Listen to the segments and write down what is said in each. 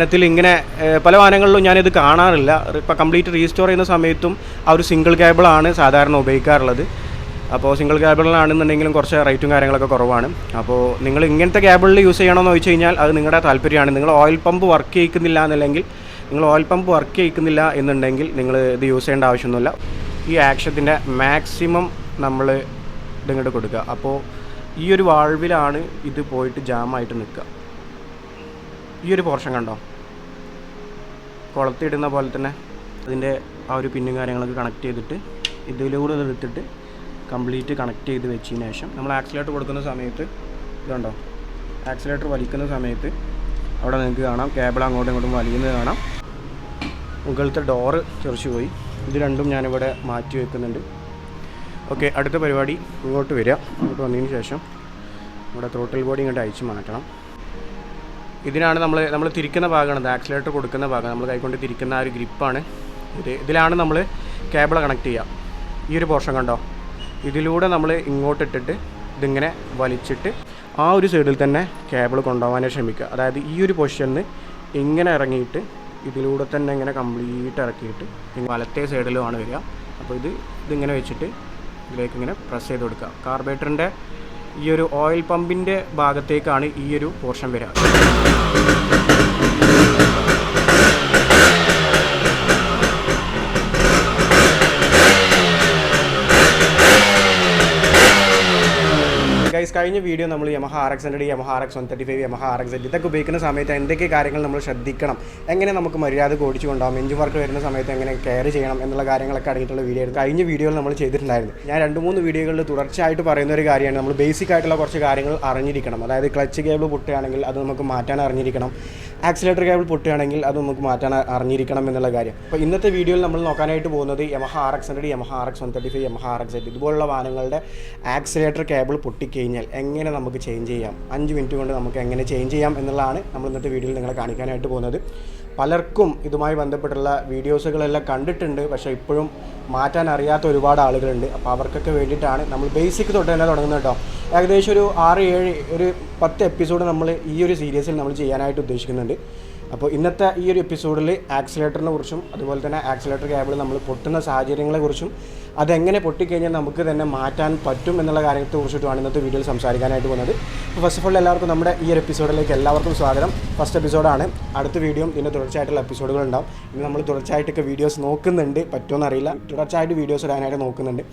വാഹനത്തിൽ ഇങ്ങനെ പല വാഹനങ്ങളിലും ഞാനിത് കാണാറില്ല. ഇപ്പോൾ കംപ്ലീറ്റ് റീസ്റ്റോർ ചെയ്യുന്ന സമയത്തും ആ ഒരു സിംഗിൾ കേബിളാണ് സാധാരണ ഉപയോഗിക്കാറുള്ളത്. അപ്പോൾ സിംഗിൾ കേബിളിലാണെന്നുണ്ടെങ്കിലും കുറച്ച് റേറ്റും കാര്യങ്ങളൊക്കെ കുറവാണ്. അപ്പോൾ നിങ്ങൾ ഇങ്ങനത്തെ കേബിളിൽ യൂസ് ചെയ്യണമെന്ന് ചോദിച്ചു കഴിഞ്ഞാൽ അത് നിങ്ങളുടെ താല്പര്യമാണ്. നിങ്ങൾ ഓയിൽ പമ്പ് വർക്ക് ചെയ്യിക്കുന്നില്ല എന്നല്ലെങ്കിൽ നിങ്ങൾ ഓയിൽ പമ്പ് വർക്ക് ചെയ്യിക്കുന്നില്ല എന്നുണ്ടെങ്കിൽ നിങ്ങൾ ഇത് യൂസ് ചെയ്യേണ്ട ആവശ്യമൊന്നുമില്ല. ഈ ആക്ഷത്തിന്റെ മാക്സിമം നമ്മൾ ഇതിങ്ങോട്ട് കൊടുക്കുക. അപ്പോൾ ഈ ഒരു വാൾവിലാണ് ഇത് പോയിട്ട് ജാമായിട്ട് നിൽക്കുക. ഈ ഒരു പോർഷൻ കണ്ടോ? കുളത്തിടുന്ന പോലെ തന്നെ അതിന്റെ ആ ഒരു പിന്നും കാര്യങ്ങളൊക്കെ കണക്ട് ചെയ്തിട്ട് ഇതിലൂടെ ഇത് എടുത്തിട്ട് കംപ്ലീറ്റ് കണക്ട് ചെയ്ത് വെച്ചതിന് ശേഷം നമ്മൾ ആക്സിലേറ്റർ കൊടുക്കുന്ന സമയത്ത് ഇതുണ്ടോ? ആക്സിലേറ്റർ വലിക്കുന്ന സമയത്ത് അവിടെ നിങ്ങൾക്ക് കാണാം. കേബിൾ അങ്ങോട്ടും ഇങ്ങോട്ടും വലിയുന്നത് കാണാം. മുകളിലത്തെ ഡോറ് ചെറിച്ച് പോയി. ഇത് രണ്ടും ഞാനിവിടെ മാറ്റി വെക്കുന്നുണ്ട്. ഓക്കെ അടുത്ത പരിപാടി ഇങ്ങോട്ട് വരിക. ഇങ്ങോട്ട് വന്നതിന് ശേഷം ഇവിടെ ത്രോട്ടിൽ ബോഡി ഇങ്ങോട്ട് അയച്ച് മാറ്റണം. ഇതിനാണ് നമ്മൾ നമ്മൾ തിരിക്കുന്ന ഭാഗമാണ്. ആക്സിലേറ്റർ കൊടുക്കുന്ന ഭാഗം നമ്മൾ കൈകൊണ്ട് തിരിക്കുന്ന ആ ഒരു ഗ്രിപ്പാണ്. ഇത് ഇതിലാണ് നമ്മൾ കേബിൾ കണക്ട് ചെയ്യുക. ഈ ഒരു പോർഷൻ കണ്ടോ? ഇതിലൂടെ നമ്മൾ ഇങ്ങോട്ട് ഇട്ടിട്ട് ഇതിങ്ങനെ വലിച്ചിട്ട് ആ ഒരു സൈഡിൽ തന്നെ കേബിൾ കൊണ്ടുപോകാനേ ശ്രമിക്കുക. അതായത് ഈ ഒരു പൊസിഷനിൽ ഇങ്ങനെ ഇറങ്ങിയിട്ട് ഇതിലൂടെ തന്നെ ഇങ്ങനെ കംപ്ലീറ്റ് ഇറക്കിയിട്ട് വലത്തേ സൈഡിലുമാണ് വരിക. അപ്പോൾ ഇത് ഇതിങ്ങനെ വെച്ചിട്ട് ഇതിലേക്ക് ഇങ്ങനെ പ്രസ് ചെയ്ത് കൊടുക്കുക. കാർബേറ്ററിന്റെ ഈ ഒരു ഓയിൽ പമ്പിന്റെ ഭാഗത്തേക്കാണ് ഈ ഒരു പോർഷൻ വരിക. ഗൈസ് കഴിഞ്ഞ വീഡിയോ നമ്മൾ Yamaha R X hundred Yamaha R X one thirty five Yamaha R X ഇതൊക്കെ ഉപയോഗിക്കുന്ന സമയത്ത് എന്തൊക്കെ കാര്യങ്ങൾ നമ്മൾ ശ്രദ്ധിക്കണം എങ്ങനെ നമുക്ക് മര്യാദ ഓടിച്ചു കൊണ്ടാവും എഞ്ചിൻ വർക്ക് വരുന്ന സമയത്ത് എങ്ങനെ കെയർ ചെയ്യണം എന്നുള്ള കാര്യങ്ങളൊക്കെ അടങ്ങിയിട്ടുള്ള വീഡിയോ കഴിഞ്ഞ വീഡിയോയിൽ നമ്മൾ ചെയ്തിട്ടുണ്ടായിരുന്നു. ഞാൻ രണ്ട് മൂന്ന് വീഡിയോകളിൽ തുടർച്ചയായിട്ട് പറയുന്ന ഒരു കാര്യമാണ് നമ്മൾ ബേസിക് ആയിട്ടുള്ള കുറച്ച് കാര്യങ്ങൾ അറിഞ്ഞിരിക്കണം. അതായത് ക്ലച്ച് കേബിൾ പൊട്ടുകയാണെങ്കിൽ അത് നമുക്ക് മാറ്റാൻ അറിഞ്ഞിരിക്കണം. ആക്സിലേറ്റർ കേബിൾ പൊട്ടുകയാണെങ്കിൽ അത് നമുക്ക് മാറ്റാൻ അറിഞ്ഞിരിക്കണം എന്നുള്ള കാര്യം. അപ്പോൾ ഇന്നത്തെ വീഡിയോയിൽ നമ്മൾ നോക്കാനായിട്ട് പോകുന്നത് Yamaha R X hundred Yamaha R X one thirty five Yamaha R X eight ഇതുപോലുള്ള വാഹനങ്ങളുടെ ആക്സിലേറ്റർ കേബിൾ പൊട്ടിക്കഴിഞ്ഞാൽ എങ്ങനെ നമുക്ക് ചേഞ്ച് ചെയ്യാം? അഞ്ച് മിനിറ്റ് കൊണ്ട് നമുക്ക് എങ്ങനെ ചേഞ്ച് ചെയ്യാം എന്നുള്ളതാണ് നമ്മൾ ഇന്നത്തെ വീഡിയോയിൽ നിങ്ങളെ കാണിക്കാനായിട്ട് പോകുന്നത്. പലർക്കും ഇതുമായി ബന്ധപ്പെട്ടുള്ള വീഡിയോസുകളെല്ലാം കണ്ടിട്ടുണ്ട്. പക്ഷേ ഇപ്പോഴും മാറ്റാൻ അറിയാത്ത ഒരുപാട് ആളുകളുണ്ട്. അപ്പോൾ അവർക്കൊക്കെ വേണ്ടിയിട്ടാണ് നമ്മൾ ബേസിക് തൊട്ട് തന്നെ തുടങ്ങുന്നത് കേട്ടോ. ഏകദേശം ഒരു ആറ് ഏഴ് ഒരു പത്ത് എപ്പിസോഡ് നമ്മൾ ഈ ഒരു സീരീസിൽ നമ്മൾ ചെയ്യാനായിട്ട് ഉദ്ദേശിക്കുന്നുണ്ട്. അപ്പോൾ ഇന്നത്തെ ഈ ഒരു എപ്പിസോഡിൽ ആക്സിലേറ്ററിനെ കുറിച്ചും അതുപോലെ തന്നെ ആക്സിലേറ്റർ കേബിൾ നമ്മൾ പൊട്ടുന്ന സാഹചര്യങ്ങളെക്കുറിച്ചും അതെങ്ങനെ പൊട്ടിക്കഴിഞ്ഞാൽ നമുക്ക് തന്നെ മാറ്റാൻ പറ്റും എന്നുള്ള കാര്യത്തെ കുറിച്ചിട്ടുമാണ് ഇന്നത്തെ വീഡിയോയിൽ സംസാരിക്കാനായിട്ട് പോകുന്നത്. ഫസ്റ്റ് ഓഫ് ഓൾ എല്ലാവർക്കും നമ്മുടെ ഈ ഒരു എപ്പിസോഡിലേക്ക് എല്ലാവർക്കും സ്വാഗതം. ഫസ്റ്റ് എപ്പിസോഡാണ് അടുത്ത വീഡിയോയും ഇതിന്റെ തുടർച്ചയായിട്ടുള്ള എപ്പിസോഡുകൾ ഉണ്ടാവും. ഇനി നമ്മൾ തുടർച്ചയായിട്ടൊക്കെ വീഡിയോസ് നോക്കുന്നുണ്ട്. പറ്റുമോ അറിയില്ല തുടർച്ചയായിട്ട് വീഡിയോസ് ഇടാനായിട്ട് നോക്കുന്നുണ്ട്.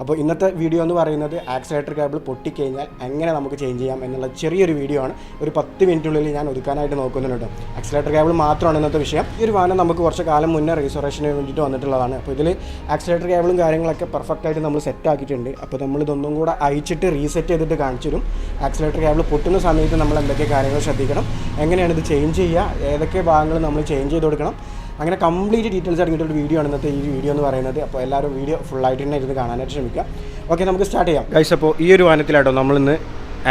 അപ്പോൾ ഇന്നത്തെ വീഡിയോ എന്ന് പറയുന്നത് ആക്സിലേറ്റർ കേബിൾ പൊട്ടിക്കഴിഞ്ഞാൽ എങ്ങനെ നമുക്ക് ചേഞ്ച് ചെയ്യാം എന്നുള്ള ചെറിയൊരു വീഡിയോ ആണ്. ഒരു പത്ത് മിനിറ്റിനുള്ളിൽ ഞാൻ ഒതുക്കാനായിട്ട് നോക്കുന്നുണ്ട് ആക്സിലേറ്റർ കേബിൾ മാത്രമാണ് ഇന്നത്തെ വിഷയം. ഈ ഒരു വാഹനം നമുക്ക് കുറച്ച് കാലം മുന്നേ റീസോറേഷന് വേണ്ടിയിട്ട് വന്നിട്ടുള്ളതാണ്. അപ്പോൾ ഇതിൽ ആക്സിലേറ്റർ കേബിളും കാര്യങ്ങളൊക്കെ പെർഫെക്റ്റ് ആയിട്ട് നമ്മൾ സെറ്റ് ആക്കിയിട്ടുണ്ട്. അപ്പോൾ നമ്മൾ ഇതൊന്നും കൂടെ അയച്ചിട്ട് റീസെറ്റ് ചെയ്തിട്ട് കാണിച്ചു തരും. ആക്സിലേറ്റർ കേബിൾ പൊട്ടുന്ന സമയത്ത് നമ്മൾ എന്തൊക്കെ കാര്യങ്ങൾ ശ്രദ്ധിക്കണം എങ്ങനെയാണ് ഇത് ചേഞ്ച് ചെയ്യുക ഏതൊക്കെ ഭാഗങ്ങൾ നമ്മൾ ചേഞ്ച് ചെയ്ത് കൊടുക്കണം അങ്ങനെ കംപ്ലീറ്റ് ഡീറ്റെയിൽസ് അടങ്ങിയിട്ടുള്ള വീഡിയോ ആണ് ഇന്നത്തെ ഈ വീഡിയോ എന്ന് പറയുന്നത്. അപ്പോൾ എല്ലാവരും വീഡിയോ ഫുള്ളായിട്ട് തന്നെ ഇരുന്ന് കാണാനായിട്ട് ശ്രമിക്കുക. ഓക്കെ നമുക്ക് സ്റ്റാർട്ട് ചെയ്യാം. ഗൈസ് അപ്പോൾ ഈ ഒരു വാഹനത്തിലാട്ടോ നമ്മളിന്ന്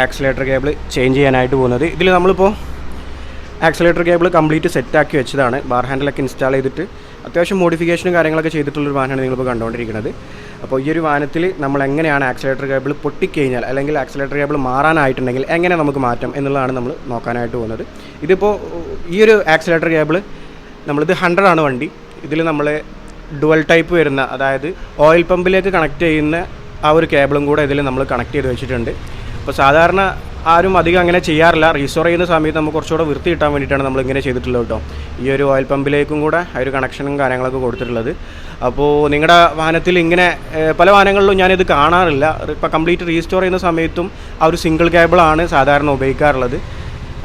ആക്സിലേറ്റർ കേബിൾ ചേഞ്ച് ചെയ്യാനായിട്ട് പോകുന്നത്. ഇതിൽ നമ്മളിപ്പോൾ ആക്സിലേറ്റർ കേബിൾ കംപ്ലീറ്റ് സെറ്റാക്കി വെച്ചതാണ്. ബാർ ഹാൻഡിലൊക്കെ ഇൻസ്റ്റാൾ ചെയ്തിട്ട് അത്യാവശ്യം മോഡിഫിക്കേഷനും കാര്യങ്ങളൊക്കെ ചെയ്തിട്ടുള്ളൊരു വാഹനമാണ് നിങ്ങളിപ്പോൾ കണ്ടുകൊണ്ടിരിക്കുന്നത് അപ്പോൾ ഈ ഒരു വാഹനത്തിൽ നമ്മൾ എങ്ങനെയാണ് ആക്സിലേറ്റർ കേബിൾ പൊട്ടിക്കഴിഞ്ഞാൽ അല്ലെങ്കിൽ ആക്സിലേറ്റർ കേബിൾ മാറാനായിട്ടുണ്ടെങ്കിൽ എങ്ങനെ നമുക്ക് മാറ്റാം എന്നുള്ളതാണ് നമ്മൾ നോക്കാനായിട്ട് പോകുന്നത്. ഇതിപ്പോൾ ഈ ഒരു ആക്സിലേറ്റർ കേബിൾ നമ്മളിത് ഹൺഡ്രഡ് ആണ് വണ്ടി. ഇതിൽ നമ്മൾ ഡുവൽ ടൈപ്പ് വരുന്ന അതായത് ഓയിൽ പമ്പിലേക്ക് കണക്ട് ചെയ്യുന്ന ആ ഒരു കേബിളും കൂടെ ഇതിൽ നമ്മൾ കണക്ട് ചെയ്ത് വെച്ചിട്ടുണ്ട്. അപ്പോൾ സാധാരണ ആരും അധികം അങ്ങനെ ചെയ്യാറില്ല. റീസ്റ്റോർ ചെയ്യുന്ന സമയത്ത് നമുക്ക് കുറച്ചുകൂടെ വൃത്തി കിട്ടാൻ വേണ്ടിയിട്ടാണ് നമ്മൾ ഇങ്ങനെ ചെയ്തിട്ടുള്ളത് കേട്ടോ. ഈ ഒരു ഓയിൽ പമ്പിലേക്കും കൂടെ ആ ഒരു കണക്ഷനും കാര്യങ്ങളൊക്കെ കൊടുത്തിട്ടുള്ളത്. അപ്പോൾ നിങ്ങളുടെ വാഹനത്തിൽ ഇങ്ങനെ പല വാഹനങ്ങളിലും ഞാനിത് കാണാറില്ല. ഇപ്പോൾ കംപ്ലീറ്റ് റീസ്റ്റോർ ചെയ്യുന്ന സമയത്തും ആ ഒരു സിംഗിൾ കേബിളാണ് സാധാരണ ഉപയോഗിക്കാറുള്ളത്.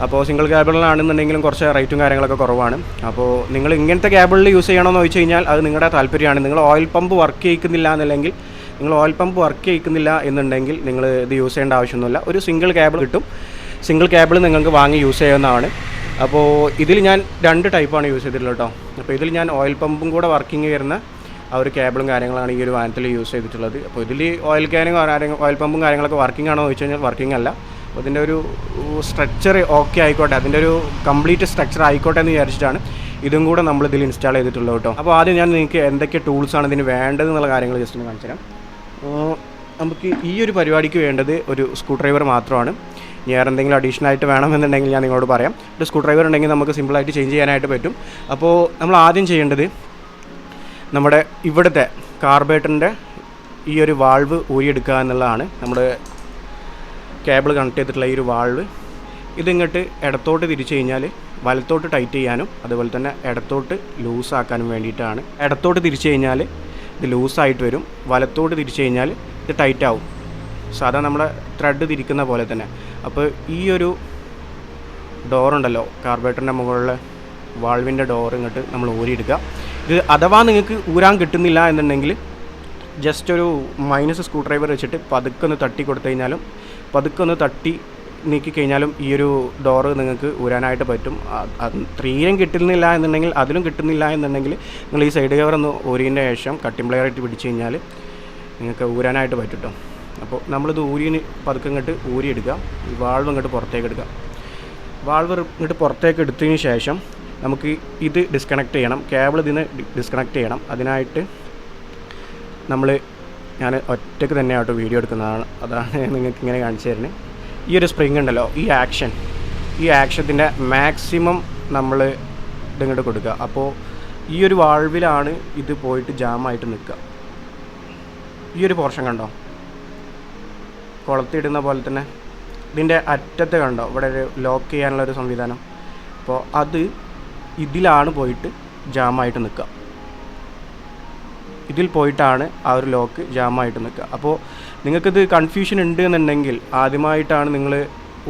അപ്പോൾ സിംഗിൾ കേബിളിലാണെന്നുണ്ടെങ്കിലും കുറച്ച് റേറ്റും കാര്യങ്ങളൊക്കെ കുറവാണ്. അപ്പോൾ നിങ്ങൾ ഇങ്ങനത്തെ കേബിളിൽ യൂസ് ചെയ്യണമെന്ന് ചോദിച്ചു കഴിഞ്ഞാൽ അത് നിങ്ങളുടെ താല്പര്യമാണ്. നിങ്ങൾ ഓയിൽ പമ്പ് വർക്ക് ചെയ്യിക്കുന്നില്ല എന്നല്ലെങ്കിൽ നിങ്ങൾ ഓയിൽ പമ്പ് വർക്ക് ചെയ്യിക്കുന്നില്ല എന്നുണ്ടെങ്കിൽ നിങ്ങൾ ഇത് യൂസ് ചെയ്യേണ്ട ആവശ്യമൊന്നുമില്ല. ഒരു സിംഗിൾ കേബിൾ കിട്ടും. സിംഗിൾ കേബിൾ നിങ്ങൾക്ക് വാങ്ങി യൂസ് ചെയ്യുന്നതാണ് അപ്പോൾ ഇതിൽ ഞാൻ രണ്ട് ടൈപ്പാണ് യൂസ് ചെയ്തിട്ടുള്ളത് കേട്ടോ. അപ്പോൾ ഇതിൽ ഞാൻ ഓയിൽ പമ്പും കൂടെ വർക്കിംഗ് വരുന്ന ആ ഒരു കേബിളും കാര്യങ്ങളാണ് ഈ ഒരു വാനത്തിൽ യൂസ് ചെയ്തിട്ടുള്ളത്. അപ്പോൾ ഇതിൽ ഓയിൽ ക്യാനും ഓയിൽ പമ്പും കാര്യങ്ങളൊക്കെ വർക്കിംഗ് ആണോ എന്ന് ചോദിച്ചു കഴിഞ്ഞാൽ വർക്കിംഗ് അല്ല. അതിന്റെ ഒരു സ്ട്രക്ചർ ഓക്കെ ആയിക്കോട്ടെ. അതിന്റെ ഒരു കംപ്ലീറ്റ് സ്ട്രക്ചർ ആയിക്കോട്ടെ എന്ന് വിചാരിച്ചിട്ടാണ് ഇതും കൂടെ നമ്മൾ ഇതിൽ ഇൻസ്റ്റാൾ ചെയ്തിട്ടുള്ളത് കേട്ടോ. അപ്പോൾ ആദ്യം ഞാൻ നിങ്ങൾക്ക് എന്തൊക്കെ ടൂൾസാണ് ഇതിന് വേണ്ടത് എന്നുള്ള കാര്യങ്ങൾ ജസ്റ്റ് ഒന്ന് കാണിച്ചു തരാം. നമുക്ക് ഈ ഒരു പരിപാടിക്ക് വേണ്ടത് ഒരു സ്ക്രൂ ഡ്രൈവർ മാത്രമാണ് വേറെ എന്തെങ്കിലും അഡീഷണൽ ആയിട്ട് വേണമെന്നുണ്ടെങ്കിൽ ഞാൻ നിങ്ങളോട് പറയാം. ഒരു സ്ക്രൂ ഡ്രൈവർ ഉണ്ടെങ്കിൽ നമുക്ക് സിമ്പിളായിട്ട് ചേഞ്ച് ചെയ്യാനായിട്ട് പറ്റും. അപ്പോൾ നമ്മൾ ആദ്യം ചെയ്യേണ്ടത് നമ്മുടെ ഇവിടുത്തെ കാർബേറ്ററിന്റെ ഈ ഒരു വാൾവ് ഊരിയെടുക്കുക എന്നുള്ളതാണ്. നമ്മുടെ കേബിൾ കണക്ട് ചെയ്തിട്ടുള്ള ഈ ഒരു വാൾവ് ഇതിങ്ങോട്ട് ഇടത്തോട്ട് തിരിച്ചു കഴിഞ്ഞാൽ വലത്തോട്ട് ടൈറ്റ് ചെയ്യാനും അതുപോലെ തന്നെ ഇടത്തോട്ട് ലൂസാക്കാനും വേണ്ടിയിട്ടാണ്. ഇടത്തോട്ട് തിരിച്ചു കഴിഞ്ഞാൽ ഇത് ലൂസായിട്ട് വരും. വലത്തോട്ട് തിരിച്ചു കഴിഞ്ഞാൽ ഇത് ടൈറ്റ് ആവും. സാധാരണ നമ്മുടെ ത്രെഡ് തിരിക്കുന്ന പോലെ തന്നെ. അപ്പോൾ ഈ ഒരു ഡോറുണ്ടല്ലോ കാർബേറ്ററിന്റെ മുകളിലെ വാൾവിന്റെ ഡോർ ഇങ്ങോട്ട് നമ്മൾ ഊരിയെടുക്കുക ഇത് അഥവാ നിങ്ങൾക്ക് ഊരാൻ കിട്ടുന്നില്ല എന്നുണ്ടെങ്കിൽ ജസ്റ്റ് ഒരു മൈനസ് സ്ക്രൂ ഡ്രൈവർ വെച്ചിട്ട് പതുക്കെ ഒന്ന് തട്ടി കൊടുത്തു കഴിഞ്ഞാലും പതുക്കെ ഒന്ന് തട്ടി നീക്കി കഴിഞ്ഞാലും ഈ ഒരു ഡോറ് നിങ്ങൾക്ക് ഊരാനായിട്ട് പറ്റും. ത്രീരം കിട്ടുന്നില്ല എന്നുണ്ടെങ്കിൽ അതിലും കിട്ടുന്നില്ല എന്നുണ്ടെങ്കിൽ നിങ്ങൾ ഈ സൈഡ് കവർ ഒന്ന് ഊരിയതിന്റെ ശേഷം കട്ടിംഗ് പ്ലെയർ ആയിട്ട് പിടിച്ച് കഴിഞ്ഞാൽ നിങ്ങൾക്ക് ഊരാനായിട്ട് പറ്റും അപ്പോൾ നമ്മളിത് ഊരിന് പതുക്കെ ഇങ്ങോട്ട് ഊരിയെടുക്കുക. ഈ വാൾവ് ഇങ്ങോട്ട് പുറത്തേക്ക് എടുക്കുക. വാൾവ് ഇങ്ങോട്ട് പുറത്തേക്ക് എടുത്തതിന് ശേഷം നമുക്ക് ഇത് ഡിസ്കണക്ട് ചെയ്യണം. കേബിൾ ഇതിന് ഡിസ്കണക്ട് ചെയ്യണം. അതിനായിട്ട് നമ്മൾ ഞാൻ ഒറ്റയ്ക്ക് തന്നെ ആയിട്ട് വീഡിയോ എടുക്കുന്നതാണ്. അതാണ് നിങ്ങൾക്ക് ഇങ്ങനെ കാണിച്ചു തരുന്നത്. ഈ ഒരു സ്പ്രിങ് ഉണ്ടല്ലോ ഈ ആക്ഷൻ ഈ ആക്ഷത്തിന്റെ മാക്സിമം നമ്മൾ ഇതിങ്ങോട്ട് കൊടുക്കുക. അപ്പോൾ ഈ ഒരു വാൾവിലാണ് ഇത് പോയിട്ട് ജാമായിട്ട് നിൽക്കുക. ഈ ഒരു പോർഷൻ കണ്ടോ? കൊളത്തിയിടുന്ന പോലെ തന്നെ. ഇതിന്റെ അറ്റത്ത് കണ്ടോ? ഇവിടെ ഒരു ലോക്ക് ചെയ്യാനുള്ള ഒരു സംവിധാനം. അപ്പോൾ അത് ഇതിലാണ് പോയിട്ട് ജാമായിട്ട് നിൽക്കുക. ഇതിൽ പോയിട്ടാണ് ആ ഒരു ലോക്ക് ജാമായിട്ട് നിൽക്കുക. അപ്പോൾ നിങ്ങൾക്കിത് കൺഫ്യൂഷൻ ഉണ്ട് എന്നുണ്ടെങ്കിൽ ആദ്യമായിട്ടാണ് നിങ്ങൾ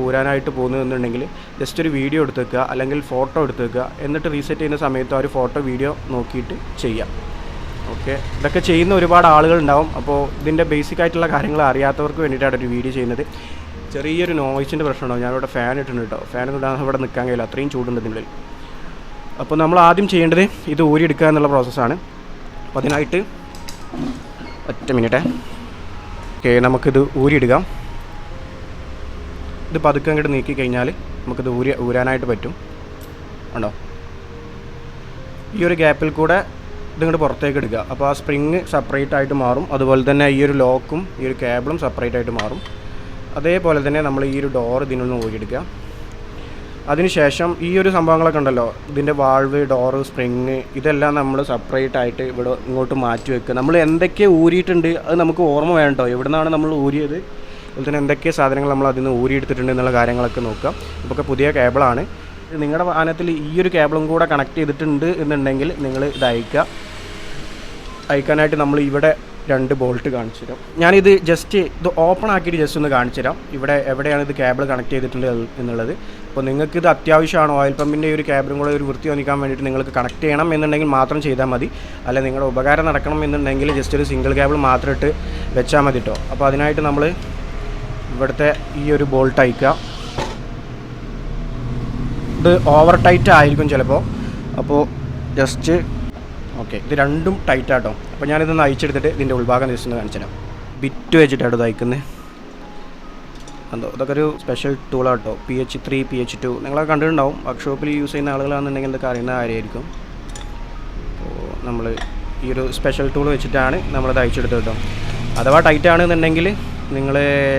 ഊരാനായിട്ട് പോകുന്നതെന്നുണ്ടെങ്കിൽ ജസ്റ്റ് ഒരു വീഡിയോ എടുത്ത് വെക്കുക അല്ലെങ്കിൽ ഫോട്ടോ എടുത്ത് വെക്കുക എന്നിട്ട് റീസെറ്റ് ചെയ്യുന്ന സമയത്ത് ആ ഒരു ഫോട്ടോ വീഡിയോ നോക്കിയിട്ട് ചെയ്യാം ഓക്കെ ഇതൊക്കെ ചെയ്യുന്ന ഒരുപാട് ആളുകൾ ഉണ്ടാവും അപ്പോൾ ഇതിന്റെ ബേസിക് ആയിട്ടുള്ള കാര്യങ്ങൾ അറിയാത്തവർക്ക് വേണ്ടിയിട്ടാണ് ഒരു വീഡിയോ ചെയ്യുന്നത്. ചെറിയൊരു നോയ്സിന്റെ പ്രശ്നമുണ്ടാവും ഞാനിവിടെ ഫാൻ ഇട്ടിട്ടുണ്ട് കേട്ടോ ഫാൻ ഇടാൻ ഇവിടെ നിൽക്കാൻ കഴിയില്ല. അത്രയും ചൂടുണ്ട് ഇതിനുള്ളിൽ അപ്പോൾ നമ്മൾ ആദ്യം ചെയ്യേണ്ടത് ഇത് ഊരിയെടുക്കുക എന്നുള്ള പ്രോസസ്സാണ് അപ്പോൾ അതിനായിട്ട് ഒറ്റ മിനിറ്റേ. ഓക്കെ നമുക്കിത് ഊരിയിടുക. ഇത് പതുക്കെ അങ്ങോട്ട് നീക്കി കഴിഞ്ഞാൽ നമുക്കിത് ഊരി ഊരാനായിട്ട് പറ്റും. ഉണ്ടോ ഈ ഒരു ഗ്യാപ്പിൽ കൂടെ ഇതിങ്ങോട്ട് പുറത്തേക്ക് എടുക്കുക അപ്പോൾ ആ സ്പ്രിങ് സെപ്പറേറ്റ് ആയിട്ട് മാറും. അതുപോലെ തന്നെ ഈ ഒരു ലോക്കും ഈ ഒരു കേബിളും സെപ്പറേറ്റ് ആയിട്ട് മാറും. അതേപോലെ തന്നെ നമ്മൾ ഈ ഒരു ഡോർ ഇതിനൊന്ന് ഊരിയെടുക്കുക അതിനുശേഷം ഈ ഒരു സംഭവങ്ങളൊക്കെ ഉണ്ടല്ലോ. ഇതിന്റെ വാൾവ് ഡോറ് സ്പ്രിങ് ഇതെല്ലാം നമ്മൾ സെപ്പറേറ്റ് ആയിട്ട് ഇവിടെ ഇങ്ങോട്ട് മാറ്റി വെക്കുക. നമ്മൾ എന്തൊക്കെ ഊരിയിട്ടുണ്ട് അത് നമുക്ക് ഓർമ്മ വേണ്ടോ എവിടെ നിന്നാണ് നമ്മൾ ഊരിയത്? അതുപോലെ തന്നെ എന്തൊക്കെ സാധനങ്ങൾ നമ്മൾ അതിൽ നിന്ന് ഊരിയെടുത്തിട്ടുണ്ട് എന്നുള്ള കാര്യങ്ങളൊക്കെ നോക്കുക. ഇതൊക്കെ പുതിയ കേബിളാണ് നിങ്ങളുടെ വാഹനത്തിൽ ഈ ഒരു കേബിളും കൂടെ കണക്ട് ചെയ്തിട്ടുണ്ട് എന്നുണ്ടെങ്കിൽ നിങ്ങൾ ഇത് അയക്കുക. അയക്കാനായിട്ട് നമ്മൾ ഇവിടെ രണ്ട് ബോൾട്ട് കാണിച്ചു തരാം. ഞാനിത് ജസ്റ്റ് ഇത് ഓപ്പൺ ആക്കിയിട്ട് ജസ്റ്റ് ഒന്ന് കാണിച്ചു തരാം. ഇവിടെ എവിടെയാണ് ഇത് കേബിൾ കണക്ട് ചെയ്തിട്ടുള്ളത് എന്നുള്ളത്. അപ്പോൾ നിങ്ങൾക്ക് ഇത് അത്യാവശ്യമാണ്? ഓയിൽ പമ്പിന്റെ ഒരു കേബിളും കൂടെ ഒരു വൃത്തി വന്നിക്കാൻ വേണ്ടിയിട്ട് നിങ്ങൾക്ക് കണക്ട് ചെയ്യണം എന്നുണ്ടെങ്കിൽ മാത്രം ചെയ്താൽ മതി. അല്ല നിങ്ങളുടെ ഉപകാരം നടക്കണം എന്നുണ്ടെങ്കിൽ ജസ്റ്റ് ഒരു സിംഗിൾ കേബിൾ മാത്രം ഇട്ട് വെച്ചാൽ മതി കേട്ടോ അപ്പോൾ അതിനായിട്ട് നമ്മൾ ഇവിടുത്തെ ഈ ഒരു ബോൾട്ട് അയക്കുക. ഇത് ഓവർ ടൈറ്റ് ആയിരിക്കും ചിലപ്പോൾ. അപ്പോൾ ജസ്റ്റ് ഓക്കെ ഇത് രണ്ടും ടൈറ്റ് ആട്ടോ. അപ്പോൾ ഞാനിതൊന്ന് അയച്ചെടുത്തിട്ട് ഇതിന്റെ ഉൾഭാഗം ജസ്റ്റ് ഒന്ന് കാണിച്ചു തരാം. ബിറ്റ് വെച്ചിട്ടാണ് ഇത് എന്തോ ഇതൊക്കെ ഒരു special ടൂളാട്ടോ P H three P H two നിങ്ങളൊക്കെ കണ്ടിട്ടുണ്ടാവും. വർക്ക്ഷോപ്പിൽ യൂസ് ചെയ്യുന്ന ആളുകളാണെന്നുണ്ടെങ്കിൽ ഇതൊക്കെ അറിയുന്ന കാര്യമായിരിക്കും. അപ്പോൾ നമ്മൾ ഈ ഒരു സ്പെഷ്യൽ ടൂൾ വെച്ചിട്ടാണ് നമ്മളത് അയച്ചെടുത്തത് കേട്ടോ. അഥവാ ടൈറ്റ് ആണെന്നുണ്ടെങ്കിൽ നിങ്ങൾ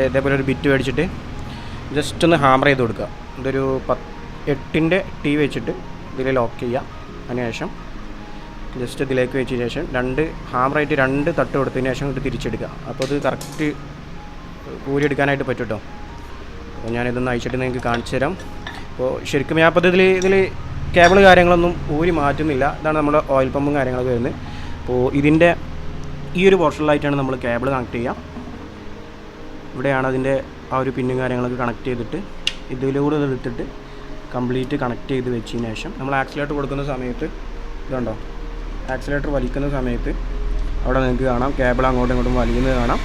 ഇതേപോലെ ഒരു ബിറ്റ് മേടിച്ചിട്ട് ജസ്റ്റ് ഒന്ന് ഹാമർ ചെയ്ത് കൊടുക്കുക. ഇതൊരു പത്ത് എട്ടിന്റെ ടീ വെച്ചിട്ട് ഇതിൽ ലോക്ക് ചെയ്യുക. അതിനുശേഷം ജസ്റ്റ് ഇതിലേക്ക് വെച്ച ശേഷം രണ്ട് ഹാമറായിട്ട് രണ്ട് തട്ട് കൊടുത്തതിന് ശേഷം ഇട്ട് തിരിച്ചെടുക്കുക. അപ്പോൾ ഇത് കറക്റ്റ് ഊരിയെടുക്കാനായിട്ട് പറ്റും അപ്പോൾ ഞാനിതൊന്ന് അയച്ചിട്ട് നിങ്ങൾക്ക് കാണിച്ചു തരാം. അപ്പോൾ ശരിക്കും ഞാൻ അപ്പോൾ ഇതിൽ ഇതിൽ കേബിൾ കാര്യങ്ങളൊന്നും ഊരി മാറ്റുന്നില്ല. ഇതാണ് നമ്മുടെ ഓയിൽ പമ്പും കാര്യങ്ങളൊക്കെ വരുന്നത്. അപ്പോൾ ഇതിന്റെ ഈ ഒരു പോർഷനിലായിട്ടാണ് നമ്മൾ കേബിൾ കണക്ട് ചെയ്യുക. ഇവിടെയാണ് അതിന്റെ ആ ഒരു പിന്നും കാര്യങ്ങളൊക്കെ കണക്ട് ചെയ്തിട്ട് ഇതിലൂടെ ഇത് എടുത്തിട്ട് കംപ്ലീറ്റ് കണക്ട് ചെയ്ത് വെച്ചതിന് ശേഷം നമ്മൾ ആക്സിലേറ്റർ കൊടുക്കുന്ന സമയത്ത് ഇതുണ്ടോ? ആക്സിലേറ്റർ വലിക്കുന്ന സമയത്ത് അവിടെ നിങ്ങൾക്ക് കാണാം. കേബിൾ അങ്ങോട്ടും ഇങ്ങോട്ടും വലിയുന്നത് കാണാം.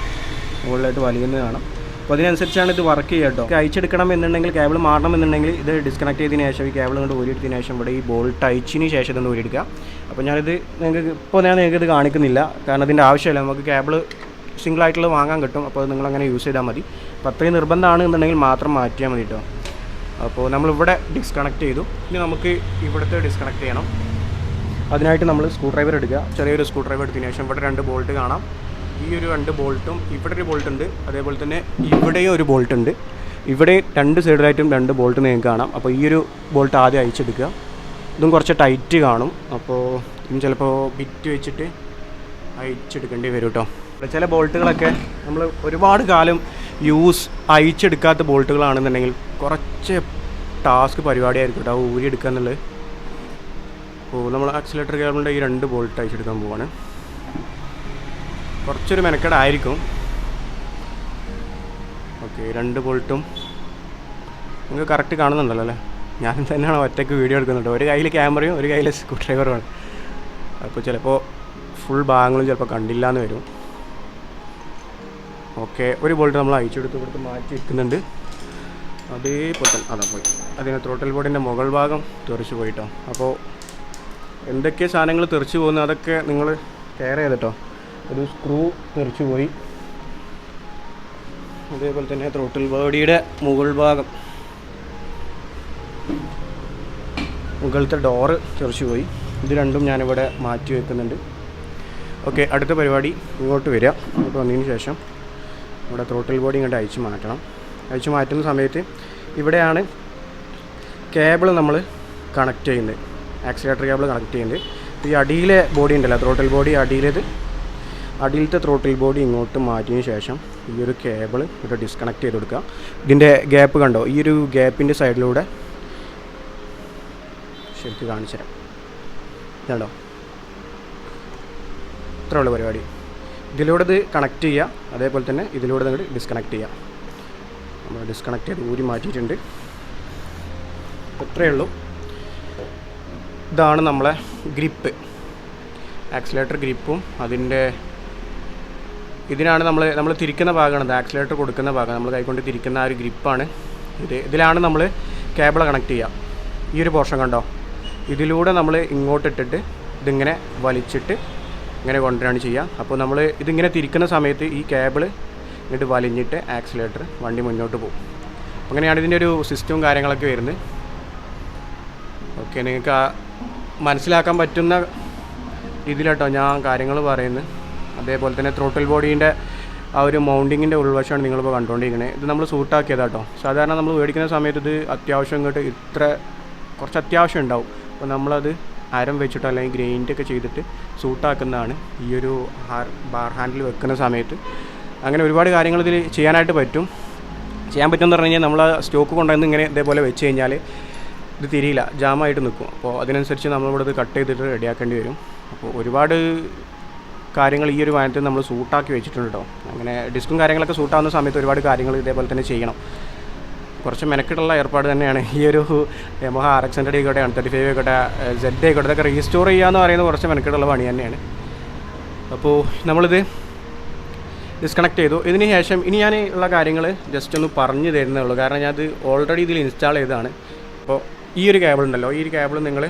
മുകളിലായിട്ട് വലിയുന്നത് കാണാം. അപ്പോൾ അതിനനുസരിച്ചാണ് ഇത് വർക്ക് ചെയ്യുക കേട്ടോ. അയച്ചെടുക്കണം എന്നുണ്ടെങ്കിൽ കേബിൾ മാറണം എന്നുണ്ടെങ്കിൽ ഇത് ഡിസ്കണക്ട് ചെയ്തതിന് ശേഷം ഈ കേബിൾ കൊണ്ട് ഊരിയെടുത്തതിന് ശേഷം ഇവിടെ ഈ ബോൾട്ട് അയച്ചതിന് ശേഷം ഇതൊന്ന് ഊരിയെടുക്കുക. അപ്പോൾ ഞാനിത് നിങ്ങൾക്ക് ഇപ്പോൾ ഞാൻ നിങ്ങൾക്ക് ഇത് കാണിക്കുന്നില്ല. കാരണം ഇതിന്റെ ആവശ്യമില്ല. നമുക്ക് കേബിൾ സിംഗിൾ ആയിട്ടുള്ള വാങ്ങാൻ കിട്ടും. അപ്പോൾ നിങ്ങൾ അങ്ങനെ യൂസ് ചെയ്താൽ മതി. അപ്പോൾ അത്രയും നിർബന്ധമാണ് എന്നുണ്ടെങ്കിൽ മാത്രം മാറ്റിയാൽ മതി കേട്ടോ. അപ്പോൾ നമ്മളിവിടെ ഡിസ്കണക്ട് ചെയ്തു. ഇനി നമുക്ക് ഇവിടുത്തെ ഡിസ്കണക്ട് ചെയ്യണം. അതിനായിട്ട് നമ്മൾ സ്ക്രൂ ഡ്രൈവർ എടുക്കുക. ചെറിയൊരു സ്ക്രൂ ഡ്രൈവർ എടുത്തതിന് ശേഷം ഇവിടെ രണ്ട് ബോൾട്ട് കാണാം. ഈ ഒരു രണ്ട് ബോൾട്ടും ഇവിടെ ഒരു ബോൾട്ട് ഉണ്ട്. അതേപോലെ തന്നെ ഇവിടെയും ഒരു ബോൾട്ട് ഉണ്ട്. ഇവിടെ രണ്ട് സൈഡിലായിട്ടും രണ്ട് ബോൾട്ട് നിങ്ങൾക്ക് കാണാം. അപ്പോൾ ഈ ഒരു ബോൾട്ട് ആദ്യം അയച്ചെടുക്കുക ഇതും കുറച്ച് ടൈറ്റ് കാണും. അപ്പോൾ ഇതും ചിലപ്പോൾ ബിറ്റ് വെച്ചിട്ട് അയച്ചെടുക്കേണ്ടി വരും കേട്ടോ. ചില ബോൾട്ടുകളൊക്കെ നമ്മൾ ഒരുപാട് കാലം യൂസ് അയച്ചെടുക്കാത്ത ബോൾട്ടുകളാണെന്നുണ്ടെങ്കിൽ കുറച്ച് ടാസ്ക് പരിപാടിയായിരിക്കും കേട്ടോ. ഊരി എടുക്കുക എന്നുള്ളത്. അപ്പോൾ നമ്മൾ ആക്സിലേറ്റർ കേബിളിന്റെ ഈ രണ്ട് ബോൾട്ട് അയച്ചെടുക്കാൻ പോവാണ്. കുറച്ചൊരു മെനക്കേടായിരിക്കും. ഓക്കെ രണ്ട് ബോൾട്ടും നിങ്ങൾക്ക് കറക്റ്റ് കാണുന്നുണ്ടല്ലോ അല്ലേ? ഞാൻ തന്നെയാണ് ഒറ്റയ്ക്ക് വീഡിയോ എടുക്കുന്നത് ഒരു കയ്യിൽ ക്യാമറയും ഒരു കയ്യിൽ സ്ക്രൂ ഡ്രൈവറുമാണ് അപ്പോൾ ചിലപ്പോൾ ഫുൾ ഭാഗങ്ങളും ചിലപ്പോൾ കണ്ടില്ല എന്ന് വരും. ഓക്കെ ഒരു ബോൾട്ട് നമ്മൾ അയച്ചെടുത്ത് കൊടുത്ത് മാറ്റി വെക്കുന്നുണ്ട്. അതേപോലെ തന്നെ അതാ പോയി. അതിന് ത്രോട്ടൽ ബോർഡിന്റെ മുകൾ ഭാഗം തെറിച്ച് പോയിട്ടോ. അപ്പോൾ എന്തൊക്കെ സാധനങ്ങൾ തെറിച്ച് പോകുന്നത് അതൊക്കെ നിങ്ങൾ കെയർ ചെയ്തിട്ടോ? ഒരു സ്ക്രൂ തെറിച്ച് പോയി. അതേപോലെ തന്നെ ത്രോട്ടിൽ ബോഡിയുടെ മുകൾ ഭാഗം. മുകളിലത്തെ ഡോറ് തെറിച്ച് പോയി. ഇത് രണ്ടും ഞാനിവിടെ മാറ്റി വെക്കുന്നുണ്ട്. ഓക്കെ അടുത്ത പരിപാടി ഇങ്ങോട്ട് വരിക. ഇങ്ങോട്ട് വന്നതിന് ശേഷം ഇവിടെ ത്രോട്ടിൽ ബോഡി ഇങ്ങോട്ട് അയച്ചു മാറ്റണം. അയച്ചു മാറ്റുന്ന സമയത്ത് ഇവിടെയാണ് കേബിൾ നമ്മൾ കണക്ട് ചെയ്യുന്നത്. ആക്സിലേറ്റർ കേബിൾ കണക്ട് ചെയ്യുന്നത് ഈ അടിയിലെ ബോഡി ഉണ്ടല്ലോ ത്രോട്ടിൽ ബോഡി അടിയിലേത്. അടിയിലത്തെ ത്രോട്ടിൽ ബോഡി ഇങ്ങോട്ട് മാറ്റിയതിന് ശേഷം ഈ ഒരു കേബിൾ ഇവിടെ ഡിസ്കണക്ട് ചെയ്ത് കൊടുക്കുക. ഇതിന്റെ ഗ്യാപ്പ് കണ്ടോ? ഈ ഒരു ഗ്യാപ്പിന്റെ സൈഡിലൂടെ ശരിക്കും കാണിച്ചു തരാം. ഇതാണോ ഇത്രേ ഉള്ളൂ പരിപാടി. ഇതിലൂടെ ഇത് കണക്ട് ചെയ്യുക. അതേപോലെ തന്നെ ഇതിലൂടെ നിങ്ങൾ ഡിസ്കണക്ട് ചെയ്യുക. നമ്മൾ ഡിസ്കണക്ട് ചെയ്ത് ഊരി മാറ്റിയിട്ടുണ്ട്. ഇത്രയേ ഉള്ളൂ. ഇതാണ് നമ്മളെ ഗ്രിപ്പ് ആക്സിലേറ്റർ ഗ്രിപ്പും അതിന്റെ ഇതിനാണ് നമ്മൾ നമ്മൾ തിരിക്കുന്ന ഭാഗമാണ് ആക്സിലേറ്റർ കൊടുക്കുന്ന ഭാഗം. നമ്മൾ കൈകൊണ്ട് തിരിക്കുന്ന ആ ഒരു ഗ്രിപ്പാണ് ഇത്. ഇതിലാണ് നമ്മൾ കേബിൾ കണക്ട് ചെയ്യുക. ഈ ഒരു പോർഷൻ കണ്ടോ? ഇതിലൂടെ നമ്മൾ ഇങ്ങോട്ട് ഇട്ടിട്ട് ഇതിങ്ങനെ വലിച്ചിട്ട് ഇങ്ങനെ കൊണ്ടുവരാണ് ചെയ്യുക. അപ്പോൾ നമ്മൾ ഇതിങ്ങനെ തിരിക്കുന്ന സമയത്ത് ഈ കേബിൾ ഇങ്ങോട്ട് വലിഞ്ഞിട്ട് ആക്സിലേറ്റർ വണ്ടി മുന്നോട്ട് പോകും. അങ്ങനെയാണ് ഇതിന്റെ ഒരു സിസ്റ്റവും കാര്യങ്ങളൊക്കെ വരുന്നത്. ഓക്കെ നിങ്ങൾക്ക് ആ മനസ്സിലാക്കാൻ പറ്റുന്ന ഇതിലാട്ടോ ഞാൻ കാര്യങ്ങൾ പറയുന്നത്. അതേപോലെ തന്നെ ത്രോട്ടിൽ ബോഡീന്റെ ആ ഒരു മൗണ്ടിങ്ങിന്റെ ഉൾവശമാണ് നിങ്ങളിപ്പോൾ കണ്ടുകൊണ്ടിരിക്കുന്നത് ഇത് നമ്മൾ സൂട്ടാക്കിയതാട്ടോ. സാധാരണ നമ്മൾ മേടിക്കുന്ന സമയത്ത് ഇത് അത്യാവശ്യം ഇങ്ങോട്ട് ഇത്ര കുറച്ച് അത്യാവശ്യം ഉണ്ടാവും. അപ്പോൾ നമ്മളത് അരം വെച്ചിട്ടോ അല്ലെങ്കിൽ ഗ്രൈൻഡ് ഒക്കെ ചെയ്തിട്ട് സൂട്ടാക്കുന്നതാണ് ഈ ഒരു ബാർ ഹാൻഡിൽ വെക്കുന്ന സമയത്ത്. അങ്ങനെ ഒരുപാട് കാര്യങ്ങൾ ഇതിൽ ചെയ്യാനായിട്ട് പറ്റും. ചെയ്യാൻ പറ്റുമെന്ന് പറഞ്ഞു കഴിഞ്ഞാൽ നമ്മൾ സ്റ്റോക്ക് കൊണ്ടുവന്ന് ഇങ്ങനെ ഇതേപോലെ വെച്ച് കഴിഞ്ഞാൽ ഇത് തിരിയില്ല ജാമായിട്ട് നിൽക്കും. അപ്പോൾ അതിനനുസരിച്ച് നമ്മളിവിടെ ഇത് കട്ട് ചെയ്തിട്ട് റെഡിയാക്കേണ്ടി വരും. അപ്പോൾ ഒരുപാട് കാര്യങ്ങൾ ഈ ഒരു വാനത്തിൽ നമ്മൾ സൂട്ടാക്കി വെച്ചിട്ടുണ്ട് കേട്ടോ അങ്ങനെ ഡിസ്കും കാര്യങ്ങളൊക്കെ സൂട്ടാവുന്ന സമയത്ത് ഒരുപാട് കാര്യങ്ങൾ ഇതേപോലെ തന്നെ ചെയ്യണം. കുറച്ച് മെനക്കെട്ടുള്ള ഏർപ്പാട് തന്നെയാണ്. ഈ ഒരു യമഹ ആർ എക്സ് ഹൺഡ്രഡ് ആയിക്കോട്ടെ തേർട്ടി ഫൈവ് ആയിക്കോട്ടെ സെഡ് ആയിക്കോട്ടെ ഇതൊക്കെ റീസ്റ്റോർ ചെയ്യുക എന്ന് പറയുന്നത് കുറച്ച് മെനക്കെട്ടുള്ള പണി തന്നെയാണ്. അപ്പോൾ നമ്മളിത് ഡിസ്കണക്ട് ചെയ്തു. ഇതിന് ശേഷം ഇനി ഞാൻ ഉള്ള കാര്യങ്ങൾ ജസ്റ്റ് ഒന്ന് പറഞ്ഞു തരുന്നേ ഉള്ളൂ. കാരണം ഞാനത് ഓൾറെഡി ഇതിൽ ഇൻസ്റ്റാൾ ചെയ്തതാണ്. അപ്പോൾ ഈ ഒരു കേബിൾ ഉണ്ടല്ലോ ഈ ഒരു കേബിൾ നിങ്ങൾ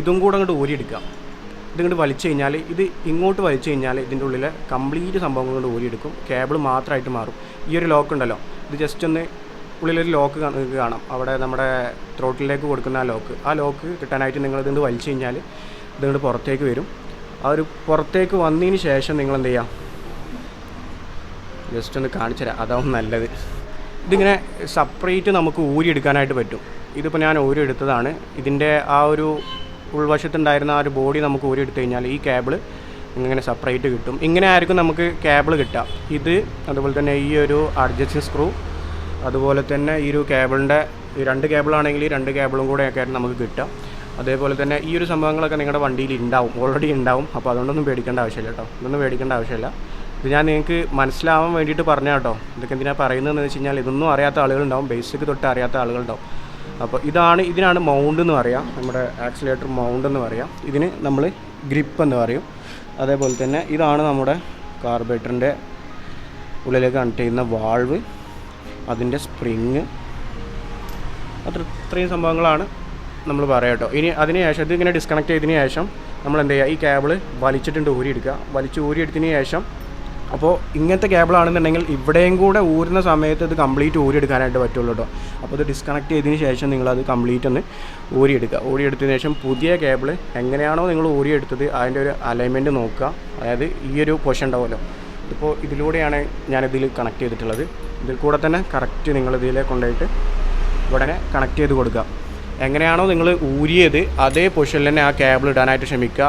ഇതും കൂടെ അങ്ങോട്ട് ഊരിയെടുക്കുക. ഇതിങ്ങോട്ട് വലിച്ചു കഴിഞ്ഞാൽ ഇത് ഇങ്ങോട്ട് വലിച്ചു കഴിഞ്ഞാൽ ഇതിന്റെ ഉള്ളിലെ കംപ്ലീറ്റ് സംഭവങ്ങൾ കൊണ്ട് ഊരിയെടുക്കും. കേബിൾ മാത്രമായിട്ട് മാറും. ഈ ഒരു ലോക്ക് ഉണ്ടല്ലോ ഇത് ജസ്റ്റ് ഒന്ന് ഉള്ളിലൊരു ലോക്ക് നിങ്ങൾക്ക് കാണാം. അവിടെ നമ്മുടെ ത്രോട്ടിലേക്ക് കൊടുക്കുന്ന ആ ലോക്ക് ആ ലോക്ക് കിട്ടാനായിട്ട് നിങ്ങൾ ഇതിന് വലിച്ചു കഴിഞ്ഞാൽ ഇതിങ്ങോട്ട് പുറത്തേക്ക് വരും. ആ ഒരു പുറത്തേക്ക് വന്നതിന് ശേഷം നിങ്ങൾ എന്ത് ചെയ്യുക? ജസ്റ്റ് ഒന്ന് കാണിച്ചു തരാം. അതാവും നല്ലത്. ഇതിങ്ങനെ സെപ്പറേറ്റ് നമുക്ക് ഊരി എടുക്കാനായിട്ട് പറ്റും. ഇതിപ്പോൾ ഞാൻ ഊരി എടുത്തതാണ് ഇതിന്റെ ആ ഒരു ഉൾവശത്തുണ്ടായിരുന്ന ആ ഒരു ബോഡി നമുക്ക് ഊരി എടുത്തു കഴിഞ്ഞാൽ ഈ കേബിൾ ഇങ്ങനെ സെപ്പറേറ്റ് കിട്ടും. ഇങ്ങനെ ആയിരിക്കും നമുക്ക് കേബിൾ കിട്ടുക. ഇത് അതുപോലെ തന്നെ ഈ ഒരു അഡ്ജസ്റ്റിംഗ് സ്ക്രൂ അതുപോലെ തന്നെ ഈ ഒരു കേബിളിന്റെ രണ്ട് കേബിളാണെങ്കിൽ ഈ രണ്ട് കേബിളും കൂടെ ഒക്കെ ആയിട്ട് നമുക്ക് കിട്ടുക. അതേപോലെ തന്നെ ഈ ഒരു സംഭവങ്ങളൊക്കെ നിങ്ങളുടെ വണ്ടിയിൽ ഉണ്ടാവും ഓൾറെഡി ഉണ്ടാവും അപ്പോൾ അതുകൊണ്ടൊന്നും പേടിക്കേണ്ട ആവശ്യമില്ല കേട്ടോ. ഇതൊന്നും പേടിക്കേണ്ട ആവശ്യമില്ല. ഇത് ഞാൻ നിങ്ങൾക്ക് മനസ്സിലാവാൻ വേണ്ടിയിട്ട് പറഞ്ഞ കേട്ടോ. ഇതൊക്കെ എന്തിനാണ് പറയുന്നതെന്ന് വെച്ച് കഴിഞ്ഞാൽ ഇതൊന്നും അറിയാത്ത ആളുകളുണ്ടാവും ബേസിക് തൊട്ട് അറിയാത്ത ആളുകളുണ്ടാവും അപ്പോൾ ഇതാണ് ഇതിനാണ് മൗണ്ട് എന്ന് പറയാം. നമ്മുടെ ആക്സിലേറ്റർ മൗണ്ട് എന്ന് പറയാം. ഇതിന് നമ്മൾ ഗ്രിപ്പ് എന്ന് പറയും. അതേപോലെ തന്നെ ഇതാണ് നമ്മുടെ കാർബേറ്ററിന്റെ ഉള്ളിലേക്ക് കണക്ട് ചെയ്യുന്ന വാൾവ് അതിന്റെ സ്പ്രിങ് അത്ര ഇത്രയും സംഭവങ്ങളാണ് നമ്മൾ പറയാം കേട്ടോ. ഇനി അതിന് ശേഷം ഇത് ഇങ്ങനെ ഡിസ്കണക്ട് ചെയ്തതിന് ശേഷം നമ്മൾ എന്ത് ചെയ്യുക ഈ കേബിൾ വലിച്ചിട്ടുണ്ട് ഊരി എടുക്കുക വലിച്ച് ഊരി എടുത്തതിന് ശേഷം അപ്പോൾ ഇങ്ങനത്തെ കേബിളാണെന്നുണ്ടെങ്കിൽ ഇവിടെയും കൂടെ ഊരുന്ന സമയത്ത് ഇത് കംപ്ലീറ്റ് ഊരിയെടുക്കാനായിട്ട് പറ്റുള്ളൂ കേട്ടോ അപ്പോൾ ഇത് ഡിസ്കണക്ട് ചെയ്തതിന് ശേഷം നിങ്ങളത് കംപ്ലീറ്റ് ഒന്ന് ഊരിയെടുക്കുക. ഊരിയെടുത്തതിന് ശേഷം പുതിയ കേബിൾ എങ്ങനെയാണോ നിങ്ങൾ ഊരിയെടുത്തത് അതിന്റെ ഒരു അലൈൻമെന്റ് നോക്കുക. അതായത് ഈ ഒരു പൊഷൻ ഉണ്ടാവുമല്ലോ. ഇപ്പോൾ ഇതിലൂടെയാണ് ഞാനിതിൽ കണക്ട് ചെയ്തിട്ടുള്ളത്. ഇതിൽ കൂടെ തന്നെ കറക്റ്റ് നിങ്ങൾ ഇതിലെ കൊണ്ടുപോയിട്ട് ഉടനെ കണക്ട് ചെയ്ത് കൊടുക്കുക. എങ്ങനെയാണോ നിങ്ങൾ ഊരിയത് അതേ പൊസിഷനിൽ തന്നെ ആ കേബിൾ ഇടാനായിട്ട് ശ്രമിക്കുക.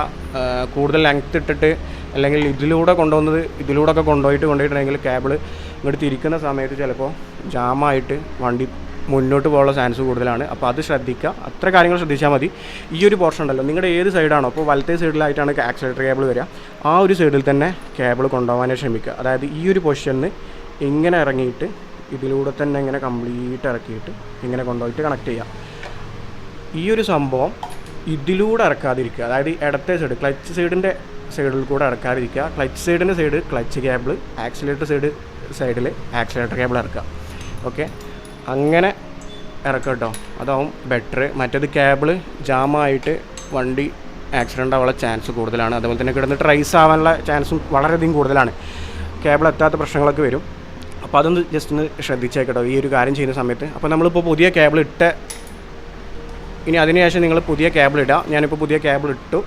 കൂടുതൽ ലെങ്ത് ഇട്ടിട്ട് അല്ലെങ്കിൽ ഇതിലൂടെ കൊണ്ടുവന്നത് ഇതിലൂടെ ഒക്കെ കൊണ്ടുപോയിട്ട് കൊണ്ടുപോയിട്ടുണ്ടെങ്കിൽ കേബിൾ ഇങ്ങോട്ട് തിരിക്കുന്ന സമയത്ത് ചിലപ്പോൾ ജാമായിട്ട് വണ്ടി മുന്നോട്ട് പോകാനുള്ള ചാൻസ് കൂടുതലാണ്. അപ്പോൾ അത് ശ്രദ്ധിക്കുക. അത്ര കാര്യങ്ങൾ ശ്രദ്ധിച്ചാൽ മതി. ഈ ഒരു പോർഷൻ ഉണ്ടല്ലോ. നിങ്ങളുടെ ഏത് സൈഡാണോ അപ്പോൾ വലത്തെ സൈഡിലായിട്ടാണ് ആക്സിലേറ്റർ കേബിൾ വരിക. ആ ഒരു സൈഡിൽ തന്നെ കേബിൾ കൊണ്ടുപോകാനേ ശ്രമിക്കുക. അതായത് ഈ ഒരു പൊസിഷനിൽ ഇങ്ങനെ ഇറങ്ങിയിട്ട് ഇതിലൂടെ തന്നെ ഇങ്ങനെ കംപ്ലീറ്റ് ഇറക്കിയിട്ട് ഇങ്ങനെ കൊണ്ടുപോയിട്ട് കണക്ട് ചെയ്യുക. ഈ ഒരു സംഭവം ഇതിലൂടെ ഇറക്കാതിരിക്കുക. അതായത് ഇടത്തെ സൈഡ് ക്ലച്ച് സൈഡിന്റെ സൈഡിൽ കൂടെ ഇറക്കാതിരിക്കുക. Clutch സൈഡിന്റെ side clutch cable accelerator side സൈഡിൽ ആക്സിലേറ്റർ കേബിൾ ഇറക്കുക. ഓക്കെ അങ്ങനെ ഇറക്കുക കേട്ടോ അതാവും ബെറ്റർ മറ്റേത് കേബിൾ ജാമായിട്ട് വണ്ടി ആക്സിഡന്റ് ആവാനുള്ള ചാൻസ് കൂടുതലാണ്. അതുപോലെ തന്നെ കിടന്ന് ട്രൈസ് ആവാനുള്ള ചാൻസും വളരെയധികം കൂടുതലാണ്. കേബിൾ എത്താത്ത പ്രശ്നങ്ങളൊക്കെ വരും. അപ്പോൾ അതൊന്ന് ജസ്റ്റ് ഒന്ന് ശ്രദ്ധിച്ചേക്കട്ടോ ഈ ഒരു കാര്യം ചെയ്യുന്ന സമയത്ത്. അപ്പോൾ നമ്മളിപ്പോൾ പുതിയ കേബിൾ ഇട്ട ഇനി അതിനുശേഷം നിങ്ങൾ പുതിയ കേബിൾ ഇടുക. ഞാനിപ്പോൾ പുതിയ കേബിൾ ഇട്ടു.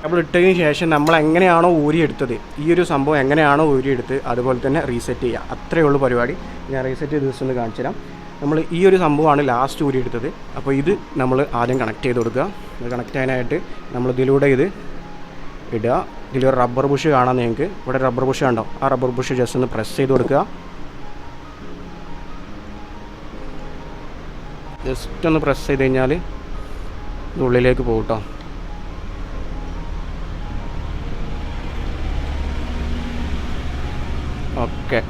കേബിൾ ഇട്ടതിന് ശേഷം നമ്മൾ എങ്ങനെയാണോ ഊരിയെടുത്തത് ഈ ഒരു സംഭവം എങ്ങനെയാണോ ഊരിയെടുത്ത് അതുപോലെ തന്നെ റീസെറ്റ് ചെയ്യുക. അത്രയേ ഉള്ളൂ പരിപാടി. ഞാൻ റീസെറ്റ് ചെയ്ത് ദിവസം കാണിച്ചു തരാം. നമ്മൾ ഈ ഒരു സംഭവമാണ് ലാസ്റ്റ് ഊരിയെടുത്തത് അപ്പോൾ ഇത് നമ്മൾ ആദ്യം കണക്ട് ചെയ്ത് കൊടുക്കുക. ഇത് കണക്ട് ചെയ്യാനായിട്ട് നമ്മൾ ഇതിലൂടെ ഇത് ഇടുക. ഇതിലൊരു റബ്ബർ ബുഷ് കാണാൻ നിങ്ങൾക്ക്. ഇവിടെ റബ്ബർ ബുഷ് ഉണ്ടോ ആ റബ്ബർ ബുഷ് ജസ്റ്റ് ഒന്ന് പ്രസ് ചെയ്ത് കൊടുക്കുക. ജസ്റ്റ് ഒന്ന് പ്രസ് ചെയ്ത് കഴിഞ്ഞാൽ ഉള്ളിലേക്ക് പോകും കേട്ടോ ഓക്കെ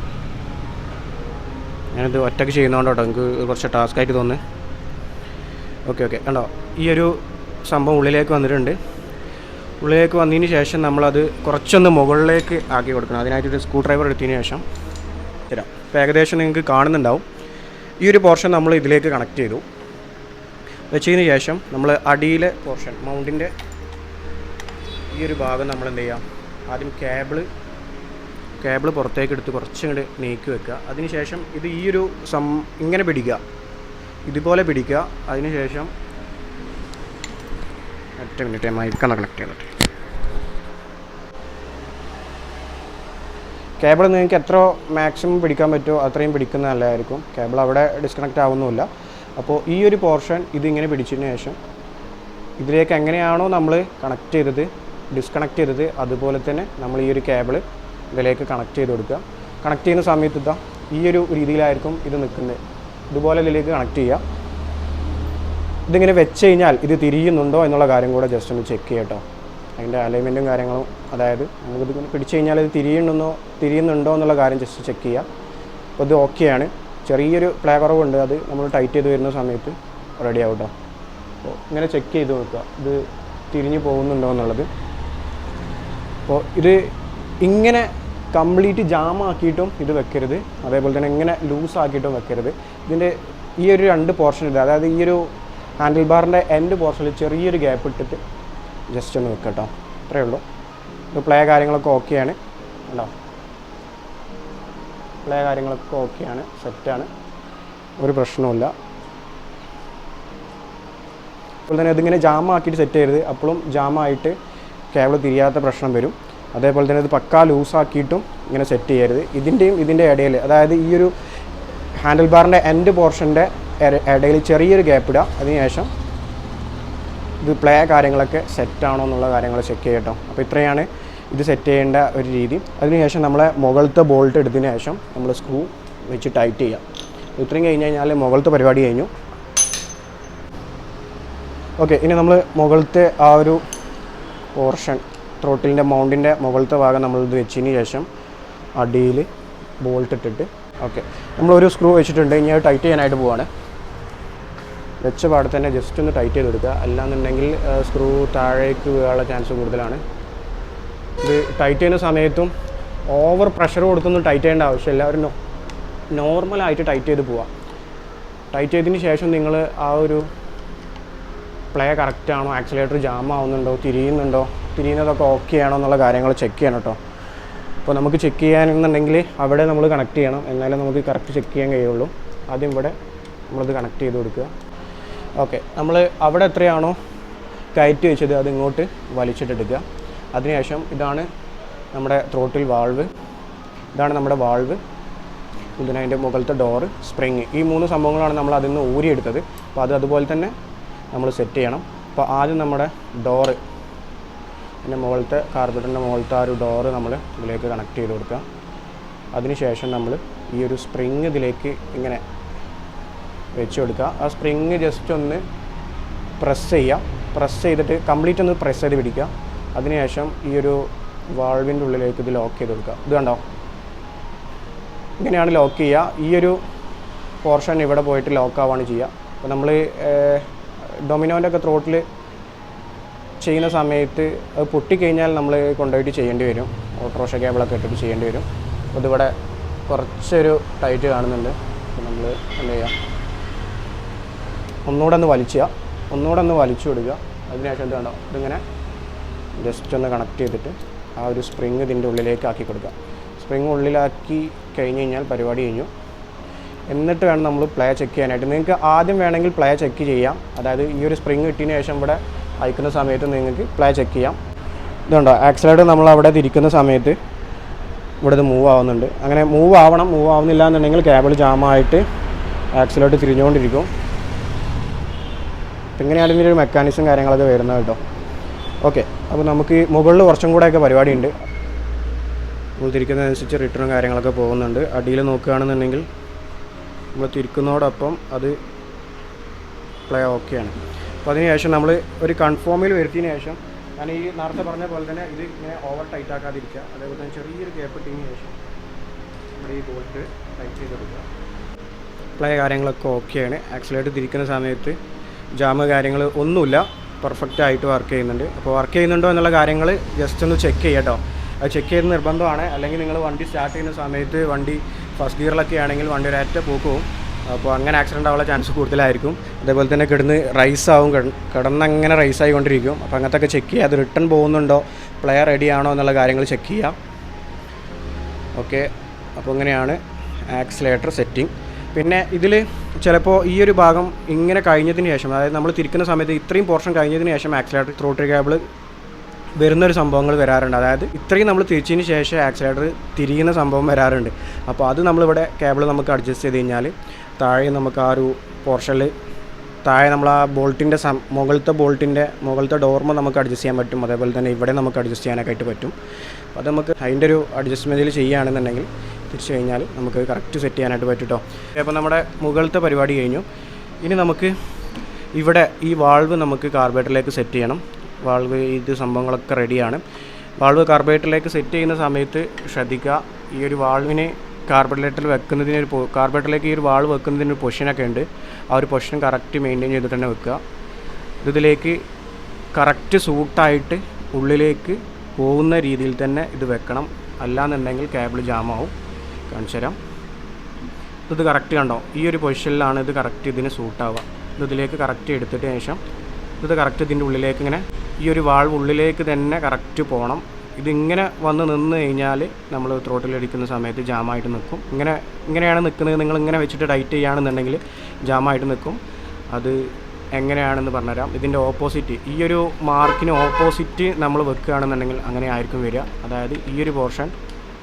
ഞാനിത് ഒറ്റയ്ക്ക് ചെയ്യുന്നതുകൊണ്ട് കേട്ടോ എനിക്ക് കുറച്ച് ടാസ്ക് ആയിട്ട് തോന്നുന്നു. ഓക്കെ ഓക്കെ കണ്ടോ? ഈ ഒരു സംഭവം ഉള്ളിലേക്ക് വന്നിട്ടുണ്ട്. ഉള്ളിലേക്ക് വന്നതിന് ശേഷം നമ്മളത് കുറച്ചൊന്ന് മുകളിലേക്ക് ആക്കി കൊടുക്കണം. അതിനായിട്ടൊരു സ്ക്രൂ ഡ്രൈവർ എടുത്തതിന് ശേഷം തരാം. അപ്പോൾ ഏകദേശം നിങ്ങൾക്ക് കാണുന്നുണ്ടാവും. ഈ ഒരു പോർഷൻ നമ്മൾ ഇതിലേക്ക് കണക്ട് ചെയ്തു. വെച്ചതിന് ശേഷം നമ്മൾ അടിയിലെ പോർഷൻ മൗണ്ടിന്റെ ഈ ഒരു ഭാഗം നമ്മൾ എന്ത് ചെയ്യാം? ആദ്യം കേബിൾ കേബിൾ പുറത്തേക്ക് എടുത്ത് കുറച്ചുകൂടി നീക്കി വെക്കുക. അതിനുശേഷം ഇത് ഈ ഒരു സം ഇങ്ങനെ പിടിക്കുക. ഇതുപോലെ പിടിക്കുക. അതിനുശേഷം ഒറ്റ മിനിറ്റ് മൈക്കാണ് കണക്ട് ചെയ്തിട്ട് കേബിൾ നിങ്ങൾക്ക് എത്ര മാക്സിമം പിടിക്കാൻ പറ്റുമോ അത്രയും പിടിക്കുന്ന നല്ലതായിരിക്കും. കേബിൾ അവിടെ ഡിസ്കണക്റ്റ് ആവുന്നുമില്ല. അപ്പോൾ ഈ ഒരു പോർഷൻ ഇതിങ്ങനെ പിടിച്ചതിന് ശേഷം ഇതിലേക്ക് എങ്ങനെയാണോ നമ്മൾ കണക്ട് ചെയ്തത് ഡിസ്കണക്ട് ചെയ്തത് അതുപോലെ തന്നെ നമ്മൾ ഈ ഒരു കേബിൾ ഇതിലേക്ക് കണക്ട് ചെയ്ത് കൊടുക്കുക. കണക്ട് ചെയ്യുന്ന സമയത്ത് ഇതാ ഈ ഒരു രീതിയിലായിരിക്കും ഇത് നിൽക്കുന്നത്. ഇതുപോലെ ഇതിലേക്ക് കണക്ട് ചെയ്യുക. ഇതിങ്ങനെ വെച്ച് കഴിഞ്ഞാൽ ഇത് തിരിയുന്നുണ്ടോ എന്നുള്ള കാര്യം കൂടെ ജസ്റ്റ് ഒന്ന് ചെക്ക് ചെയ്യട്ടോ അതിന്റെ അലൈൻമെന്റും കാര്യങ്ങളും അതായത് നമുക്കിത് പിടിച്ചു കഴിഞ്ഞാൽ ഇത് തിരിയുന്നുണ്ടോ തിരിയുന്നുണ്ടോ എന്നുള്ള കാര്യം ജസ്റ്റ് ചെക്ക് ചെയ്യുക. അപ്പോൾ ഇത് ഓക്കെയാണ് ചെറിയൊരു പ്ലേ കുറവുണ്ട്. അത് നമ്മൾ ടൈറ്റ് ചെയ്ത് വരുന്ന സമയത്ത് റെഡി ആവും അപ്പോൾ ഇങ്ങനെ ചെക്ക് ചെയ്ത് നോക്കുക. ഇത് തിരിഞ്ഞു പോകുന്നുണ്ടോ എന്നുള്ളത്. അപ്പോൾ ഇത് ഇങ്ങനെ കംപ്ലീറ്റ് ജാമാക്കിയിട്ടും ഇത് വെക്കരുത്. അതേപോലെ തന്നെ ഇങ്ങനെ ലൂസ് ആക്കിയിട്ടും വെക്കരുത്. ഇതിന്റെ ഈ ഒരു രണ്ട് പോർഷൻ ഇത് അതായത് ഈ ഒരു ഹാൻഡിൽ ബാറിന്റെ എൻഡ് പോർഷനിൽ ചെറിയൊരു ഗ്യാപ്പ് ഇട്ടിട്ട് ജസ്റ്റ് ഒന്ന് വെക്കട്ടോ അത്രയേ ഉള്ളൂ. ഇത് പ്ലേ കാര്യങ്ങളൊക്കെ ഓക്കെയാണ് ഉണ്ടോ പ്ലേ കാര്യങ്ങളൊക്കെ ഓക്കെയാണ് സെറ്റാണ് ഒരു പ്രശ്നവുമില്ല. അതുപോലെ തന്നെ ഇതിങ്ങനെ ജാമാക്കിയിട്ട് സെറ്റ് ചെയ്യരുത്. അപ്പോഴും ജാമായിട്ട് കേബിൾ തിരിയാത്ത പ്രശ്നം വരും. അതേപോലെ തന്നെ ഇത് പക്കാ ലൂസാക്കിയിട്ടും ഇങ്ങനെ സെറ്റ് ചെയ്യരുത്. ഇതിന്റെയും ഇതിന്റെ ഇടയിൽ അതായത് ഈ ഒരു ഹാൻഡിൽ ബാറിന്റെ എൻഡ് പോർഷന്റെ ഇടയിൽ ചെറിയൊരു ഗ്യാപ്പ് ഇടുക. അതിനുശേഷം ഇത് പ്ലേ കാര്യങ്ങളൊക്കെ സെറ്റാണോ എന്നുള്ള കാര്യങ്ങൾ ചെക്ക് ചെയ്യട്ടോ അപ്പോൾ ഇത്രയാണ് ഇത് സെറ്റ് ചെയ്യേണ്ട ഒരു രീതി. അതിനുശേഷം നമ്മളെ മുകളിലത്തെ ബോൾട്ട് എടുത്തതിന് ശേഷം നമ്മൾ സ്ക്രൂ വെച്ച് ടൈറ്റ് ചെയ്യാം. ഇത്രയും കഴിഞ്ഞ് കഴിഞ്ഞാൽ മുകളിലത്തെ പരിപാടി കഴിഞ്ഞു. ഓക്കെ ഇനി നമ്മൾ മുകളിലത്തെ ആ ഒരു പോർഷൻ ത്രോട്ടിലിന്റെ മൗണ്ടിന്റെ മുകളിലത്തെ ഭാഗം നമ്മൾ ഇത് വെച്ചതിന് ശേഷം അടിയിൽ ബോൾട്ട് ഇട്ടിട്ട് ഓക്കെ നമ്മളൊരു സ്ക്രൂ വെച്ചിട്ടുണ്ട് ഇനി അത് ടൈറ്റ് ചെയ്യാനായിട്ട് പോവാണ്. വെച്ച പാടെ തന്നെ ജസ്റ്റ് ഒന്ന് ടൈറ്റ് ചെയ്ത് എടുക്കുക. അല്ലാന്നുണ്ടെങ്കിൽ സ്ക്രൂ താഴേക്ക് വീഴാനുള്ള ചാൻസ് കൂടുതലാണ്. ഇത് ടൈറ്റ് ചെയ്യുന്ന സമയത്തും ഓവർ പ്രഷർ കൊടുത്തൊന്നും ടൈറ്റ് ചെയ്യേണ്ട ആവശ്യമില്ല. ഒരു നോർമലായിട്ട് ടൈറ്റ് ചെയ്ത് പോവാം. ടൈറ്റ് ചെയ്തതിന് ശേഷം നിങ്ങൾ ആ ഒരു പ്ലേ കറക്റ്റ് ആണോ ആക്സിലേറ്റർ ജാം ആവുന്നുണ്ടോ തിരിയുന്നുണ്ടോ തിരിയുന്നതൊക്കെ ഓക്കെ ആണോ എന്നുള്ള കാര്യങ്ങൾ ചെക്ക് ചെയ്യണം കേട്ടോ അപ്പോൾ നമുക്ക് ചെക്ക് ചെയ്യാനെന്നുണ്ടെങ്കിൽ അവിടെ നമ്മൾ കണക്ട് ചെയ്യണം. എന്നാലേ നമുക്ക് കറക്റ്റ് ചെക്ക് ചെയ്യാൻ കഴിയുള്ളൂ. ആദ്യം ഇവിടെ നമ്മളത് കണക്ട് ചെയ്ത് കൊടുക്കുക. ഓക്കെ നമ്മൾ അവിടെ എത്രയാണോ കയറ്റി വെച്ചത് അതിങ്ങോട്ട് വലിച്ചിട്ടെടുക്കുക. അതിനുശേഷം ഇതാണ് നമ്മുടെ ത്രോട്ടിൽ വാൾവ് ഇതാണ് നമ്മുടെ വാൾവ് ഇതിന് അതിന്റെ മുകളിലത്തെ ഡോറ് സ്പ്രിങ് ഈ മൂന്ന് സംഭവങ്ങളാണ് നമ്മൾ അതിൽ നിന്ന് ഊരിയെടുത്തത്. അപ്പോൾ അത് അതുപോലെ തന്നെ നമ്മൾ സെറ്റ് ചെയ്യണം. അപ്പോൾ ആദ്യം നമ്മുടെ ഡോറ് പിന്നെ മുകളിലത്തെ കാർബറ്റിന്റെ മുകളിലത്തെ ആ ഒരു ഡോറ് നമ്മൾ ഇതിലേക്ക് കണക്ട് ചെയ്ത് കൊടുക്കുക. അതിനുശേഷം നമ്മൾ ഈ ഒരു സ്പ്രിങ് ഇതിലേക്ക് ഇങ്ങനെ വെച്ച് കൊടുക്കുക. ആ സ്പ്രിങ് ജസ്റ്റ് ഒന്ന് പ്രസ് ചെയ്യുക. പ്രസ് ചെയ്തിട്ട് കംപ്ലീറ്റ് ഒന്ന് പ്രസ് ചെയ്ത് പിടിക്കുക. അതിനുശേഷം ഈ ഒരു വാൾവിന്റെ ഉള്ളിലേക്ക് ഇത് ലോക്ക് ചെയ്ത് കൊടുക്കുക. ഇത് കണ്ടോ? ഇങ്ങനെയാണ് ലോക്ക് ചെയ്യുക. ഈ ഒരു പോർഷൻ ഇവിടെ പോയിട്ട് ലോക്ക് ആവാണ് ചെയ്യുക. അപ്പോൾ നമ്മൾ ഡൊമിനോന്റെ ഒക്കെ ത്രോട്ടിൽ ചെയ്യുന്ന സമയത്ത് അത് പൊട്ടിക്കഴിഞ്ഞാൽ നമ്മൾ കൊണ്ടുപോയിട്ട് ചെയ്യേണ്ടി വരും. ഓട്ടോറിക്ഷ കേബിളൊക്കെ ഇട്ടിട്ട് ചെയ്യേണ്ടി വരും. അപ്പോൾ ഇതിവിടെ കുറച്ചൊരു ടൈറ്റ് കാണുന്നുണ്ട്. അപ്പോൾ നമ്മൾ എന്ത് ചെയ്യുക ഒന്നുകൂടെ ഒന്ന് വലിച്ചുക. ഒന്നുകൂടെ ഒന്ന് വലിച്ചു കൊടുക്കുക അതിനുശേഷം എന്ത് വേണ്ട ഇതിങ്ങനെ ജസ്റ്റ് ഒന്ന് കണക്ട് ചെയ്തിട്ട് ആ ഒരു സ്പ്രിങ് ഇതിന്റെ ഉള്ളിലേക്ക് ആക്കി കൊടുക്കുക. സ്പ്രിങ് ഉള്ളിലാക്കി കഴിഞ്ഞ് കഴിഞ്ഞാൽ പരിപാടി കഴിഞ്ഞു. എന്നിട്ട് വേണം നമ്മൾ പ്ലേ ചെക്ക് ചെയ്യാനായിട്ട്. നിങ്ങൾക്ക് ആദ്യം വേണമെങ്കിൽ പ്ലേ ചെക്ക് ചെയ്യാം. അതായത് ഈ ഒരു സ്പ്രിങ് കിട്ടിയതിന് ശേഷം ഇവിടെ അയക്കുന്ന സമയത്ത് നിങ്ങൾക്ക് പ്ലേ ചെക്ക് ചെയ്യാം. ഇതുണ്ടോ? ആക്സിലേറ്റർ നമ്മൾ അവിടെ തിരിക്കുന്ന സമയത്ത് ഇവിടെ ഇത് മൂവ് ആവുന്നുണ്ട്. അങ്ങനെ മൂവ് ആവണം. മൂവ് ആവുന്നില്ല എന്നുണ്ടെങ്കിൽ കേബിൾ ജാമായിട്ട് ആക്സിലേറ്റർ തിരിഞ്ഞുകൊണ്ടിരിക്കും. അപ്പം ഇങ്ങനെയാണ് ഇതിന്റെ ഒരു മെക്കാനിസം കാര്യങ്ങളൊക്കെ വരുന്നത് കേട്ടോ. ഓക്കെ അപ്പോൾ നമുക്ക് മുകളിൽ കുറച്ചും കൂടെയൊക്കെ പരിപാടിയുണ്ട്. നമ്മൾ തിരിക്കുന്നതനുസരിച്ച് റിട്ടേണും കാര്യങ്ങളൊക്കെ പോകുന്നുണ്ട്. അടിയിൽ നോക്കുകയാണെന്നുണ്ടെങ്കിൽ നമ്മൾ തിരിക്കുന്നതോടൊപ്പം അത് പ്ലേ ഓക്കെയാണ് അപ്പോൾ അതിനുശേഷം നമ്മൾ ഒരു കൺഫോമിൽ വരുത്തിയതിന് ശേഷം ഞാൻ ഈ നേരത്തെ പറഞ്ഞ പോലെ തന്നെ ഇത് ഇങ്ങനെ ഓവർ ടൈറ്റ് ആക്കാതിരിക്കുക. അതേപോലെ തന്നെ ചെറിയൊരു ഗ്യാപ്പ് ഇട്ടതിന് ശേഷം നമ്മുടെ ഈ ബോൾട്ട് ടൈറ്റ് ചെയ്ത് കൊടുക്കുക. പ്ലേ കാര്യങ്ങളൊക്കെ ഓക്കെയാണ് ആക്സിലേറ്റ് തിരിക്കുന്ന സമയത്ത് ജാമ് കാര്യങ്ങൾ ഒന്നുമില്ല. പെർഫെക്റ്റ് ആയിട്ട് വർക്ക് ചെയ്യുന്നുണ്ട്. അപ്പോൾ വർക്ക് ചെയ്യുന്നുണ്ടോ എന്നുള്ള കാര്യങ്ങൾ ജസ്റ്റ് ഒന്ന് ചെക്ക് ചെയ്യുക കേട്ടോ അത് ചെക്ക് ചെയ്ത് നിർബന്ധമാണ്. അല്ലെങ്കിൽ നിങ്ങൾ വണ്ടി സ്റ്റാർട്ട് ചെയ്യുന്ന സമയത്ത് വണ്ടി ഫസ്റ്റ് ഗിയറിലൊക്കെ ആണെങ്കിൽ വണ്ടി ഒരൊറ്റ പോക്ക്. പോകും അപ്പോൾ അങ്ങനെ ആക്സിഡന്റ് ആവാനുള്ള ചാൻസ് കൂടുതലായിരിക്കും. അതേപോലെ തന്നെ കിടന്ന് റൈസ് ആവും. കിടന്ന് അങ്ങനെ റൈസ് ആയിക്കൊണ്ടിരിക്കും. അപ്പോൾ അങ്ങനത്തെ ഒക്കെ ചെക്ക് ചെയ്യുക അത് റിട്ടേൺ പോകുന്നുണ്ടോ? പ്ലെയർ റെഡി ആണോ എന്നുള്ള കാര്യങ്ങൾ ചെക്ക് ചെയ്യുക ഓക്കെ അപ്പോൾ ഇങ്ങനെയാണ് ആക്സിലേറ്റർ സെറ്റിംഗ് പിന്നെ ഇതിൽ ചിലപ്പോൾ ഈ ഒരു ഭാഗം ഇങ്ങനെ കഴിഞ്ഞതിന് ശേഷം അതായത് നമ്മൾ തിരിക്കുന്ന സമയത്ത് ഇത്രയും പോർഷൻ കഴിഞ്ഞതിന് ശേഷം ആക്സിലേറ്റർ ത്രോട്ടറി കേബിൾ വരുന്നൊരു സംഭവങ്ങൾ വരാറുണ്ട്. അതായത് ഇത്രയും നമ്മൾ തിരിച്ചതിന് ശേഷം ആക്സിലേറ്റർ തിരിയുന്ന സംഭവം വരാറുണ്ട്. അപ്പോൾ അത് നമ്മളിവിടെ കേബിൾ നമുക്ക് അഡ്ജസ്റ്റ് ചെയ്ത് കഴിഞ്ഞാൽ താഴെ നമുക്ക് ആ ഒരു പോർഷനിൽ താഴെ നമ്മൾ ആ ബോൾട്ടിന്റെ സം മുകളിലത്തെ ബോൾട്ടിന്റെ മുകളിലത്തെ ഡോർമ നമുക്ക് അഡ്ജസ്റ്റ് ചെയ്യാൻ പറ്റും. അതേപോലെ തന്നെ ഇവിടെ നമുക്ക് അഡ്ജസ്റ്റ് ചെയ്യാനൊക്കെ പറ്റും. അപ്പോൾ അത് നമുക്ക് അതിന്റെ ഒരു അഡ്ജസ്റ്റ്മെന്റിൽ ചെയ്യുകയാണെന്നുണ്ടെങ്കിൽ തിരിച്ചു കഴിഞ്ഞാൽ നമുക്ക് കറക്റ്റ് സെറ്റ് ചെയ്യാനായിട്ട് പറ്റും കേട്ടോ അപ്പോൾ നമ്മുടെ മുകളിലത്തെ പരിപാടി കഴിഞ്ഞു. ഇനി നമുക്ക് ഇവിടെ ഈ വാൾവ് നമുക്ക് കാർബേറ്ററിലേക്ക് സെറ്റ് ചെയ്യണം. വാൾവ് ഇത് സംഭവങ്ങളൊക്കെ റെഡിയാണ് വാൾവ് കാർബേറ്ററിലേക്ക് സെറ്റ് ചെയ്യുന്ന സമയത്ത് ശ്രദ്ധിക്കുക. ഈ ഒരു വാൾവിനെ കാർബറേറ്ററിൽ വെക്കുന്നതിന് ഒരു കാർബറേറ്ററിലേക്ക് ഈ ഒരു വാൾ വെക്കുന്നതിന് ഒരു പൊഷനൊക്കെ ഉണ്ട്. ആ ഒരു പൊഷൻ കറക്റ്റ് മെയിന്റെയിൻ ചെയ്തിട്ട് തന്നെ വെക്കുക. ഇതിലേക്ക് കറക്റ്റ് സൂട്ടായിട്ട് ഉള്ളിലേക്ക് പോകുന്ന രീതിയിൽ തന്നെ ഇത് വെക്കണം. അല്ലാന്നുണ്ടെങ്കിൽ കേബിൾ ജാമാവും കാണിച്ചു തരാം. ഇത് കറക്റ്റ് കണ്ടോ? ഈ ഒരു പൊസിഷനിലാണ് ഇത് കറക്റ്റ് ഇതിന് സൂട്ടാവുക ഇത് ഇതിലേക്ക് കറക്റ്റ് എടുത്തിട്ട് ശേഷം ഇത് കറക്റ്റ് ഇതിന്റെ ഉള്ളിലേക്ക് ഇങ്ങനെ ഈ ഒരു വാൾവ് ഉള്ളിലേക്ക് തന്നെ കറക്റ്റ് പോകണം ഇതിങ്ങനെ വന്ന് നിന്ന് കഴിഞ്ഞാൽ നമ്മൾ ത്രോട്ടിലടിക്കുന്ന സമയത്ത് ജാമായിട്ട് നിൽക്കും ഇങ്ങനെ ഇങ്ങനെയാണ് നിൽക്കുന്നത് നിങ്ങൾ ഇങ്ങനെ വെച്ചിട്ട് ടൈറ്റ് ചെയ്യുകയാണെന്നുണ്ടെങ്കിൽ ജാമായിട്ട് നിൽക്കും അത് എങ്ങനെയാണെന്ന് പറഞ്ഞുതരാം. ഇതിന്റെ ഓപ്പോസിറ്റ് ഈ ഒരു മാർക്കിന് ഓപ്പോസിറ്റ് നമ്മൾ വെക്കുകയാണെന്നുണ്ടെങ്കിൽ അങ്ങനെ ആയിരിക്കും വരിക. അതായത് ഈ ഒരു പോർഷൻ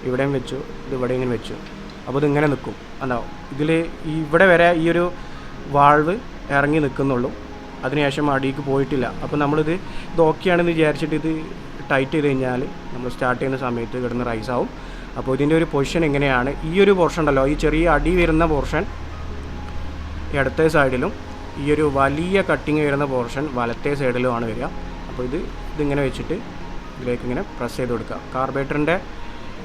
ഇവിടെയും വെച്ചു ഇത് ഇവിടെ ഇങ്ങനെ വെച്ചു. അപ്പോൾ ഇതിങ്ങനെ നിൽക്കും അല്ലോ ഇതിൽ ഇവിടെ വരെ ഈ ഒരു വാൾവ് ഇറങ്ങി നിൽക്കുന്നുള്ളൂ. അതിനുശേഷം അടിക്ക് പോയിട്ടില്ല. അപ്പോൾ നമ്മളിത് ഇത് ഓക്കെയാണെന്ന് വിചാരിച്ചിട്ട് ഇത് ടൈറ്റ് ചെയ്ത് കഴിഞ്ഞാൽ നമ്മൾ സ്റ്റാർട്ട് ചെയ്യുന്ന സമയത്ത് കിടന്ന് റൈസ് ആവും. അപ്പോൾ ഇതിന്റെ ഒരു പൊസിഷൻ എങ്ങനെയാണ്? ഈ ഒരു പോർഷൻ ഉണ്ടല്ലോ ഈ ചെറിയ അടി വരുന്ന പോർഷൻ ഇടത്തെ സൈഡിലും ഈ ഒരു വലിയ കട്ടിങ് വരുന്ന പോർഷൻ വലത്തെ സൈഡിലുമാണ് വരിക. അപ്പോൾ ഇത് ഇതിങ്ങനെ വെച്ചിട്ട് ഇതിലേക്ക് ഇങ്ങനെ പ്രസ് ചെയ്ത് കൊടുക്കുക. കാർബേറ്ററിന്റെ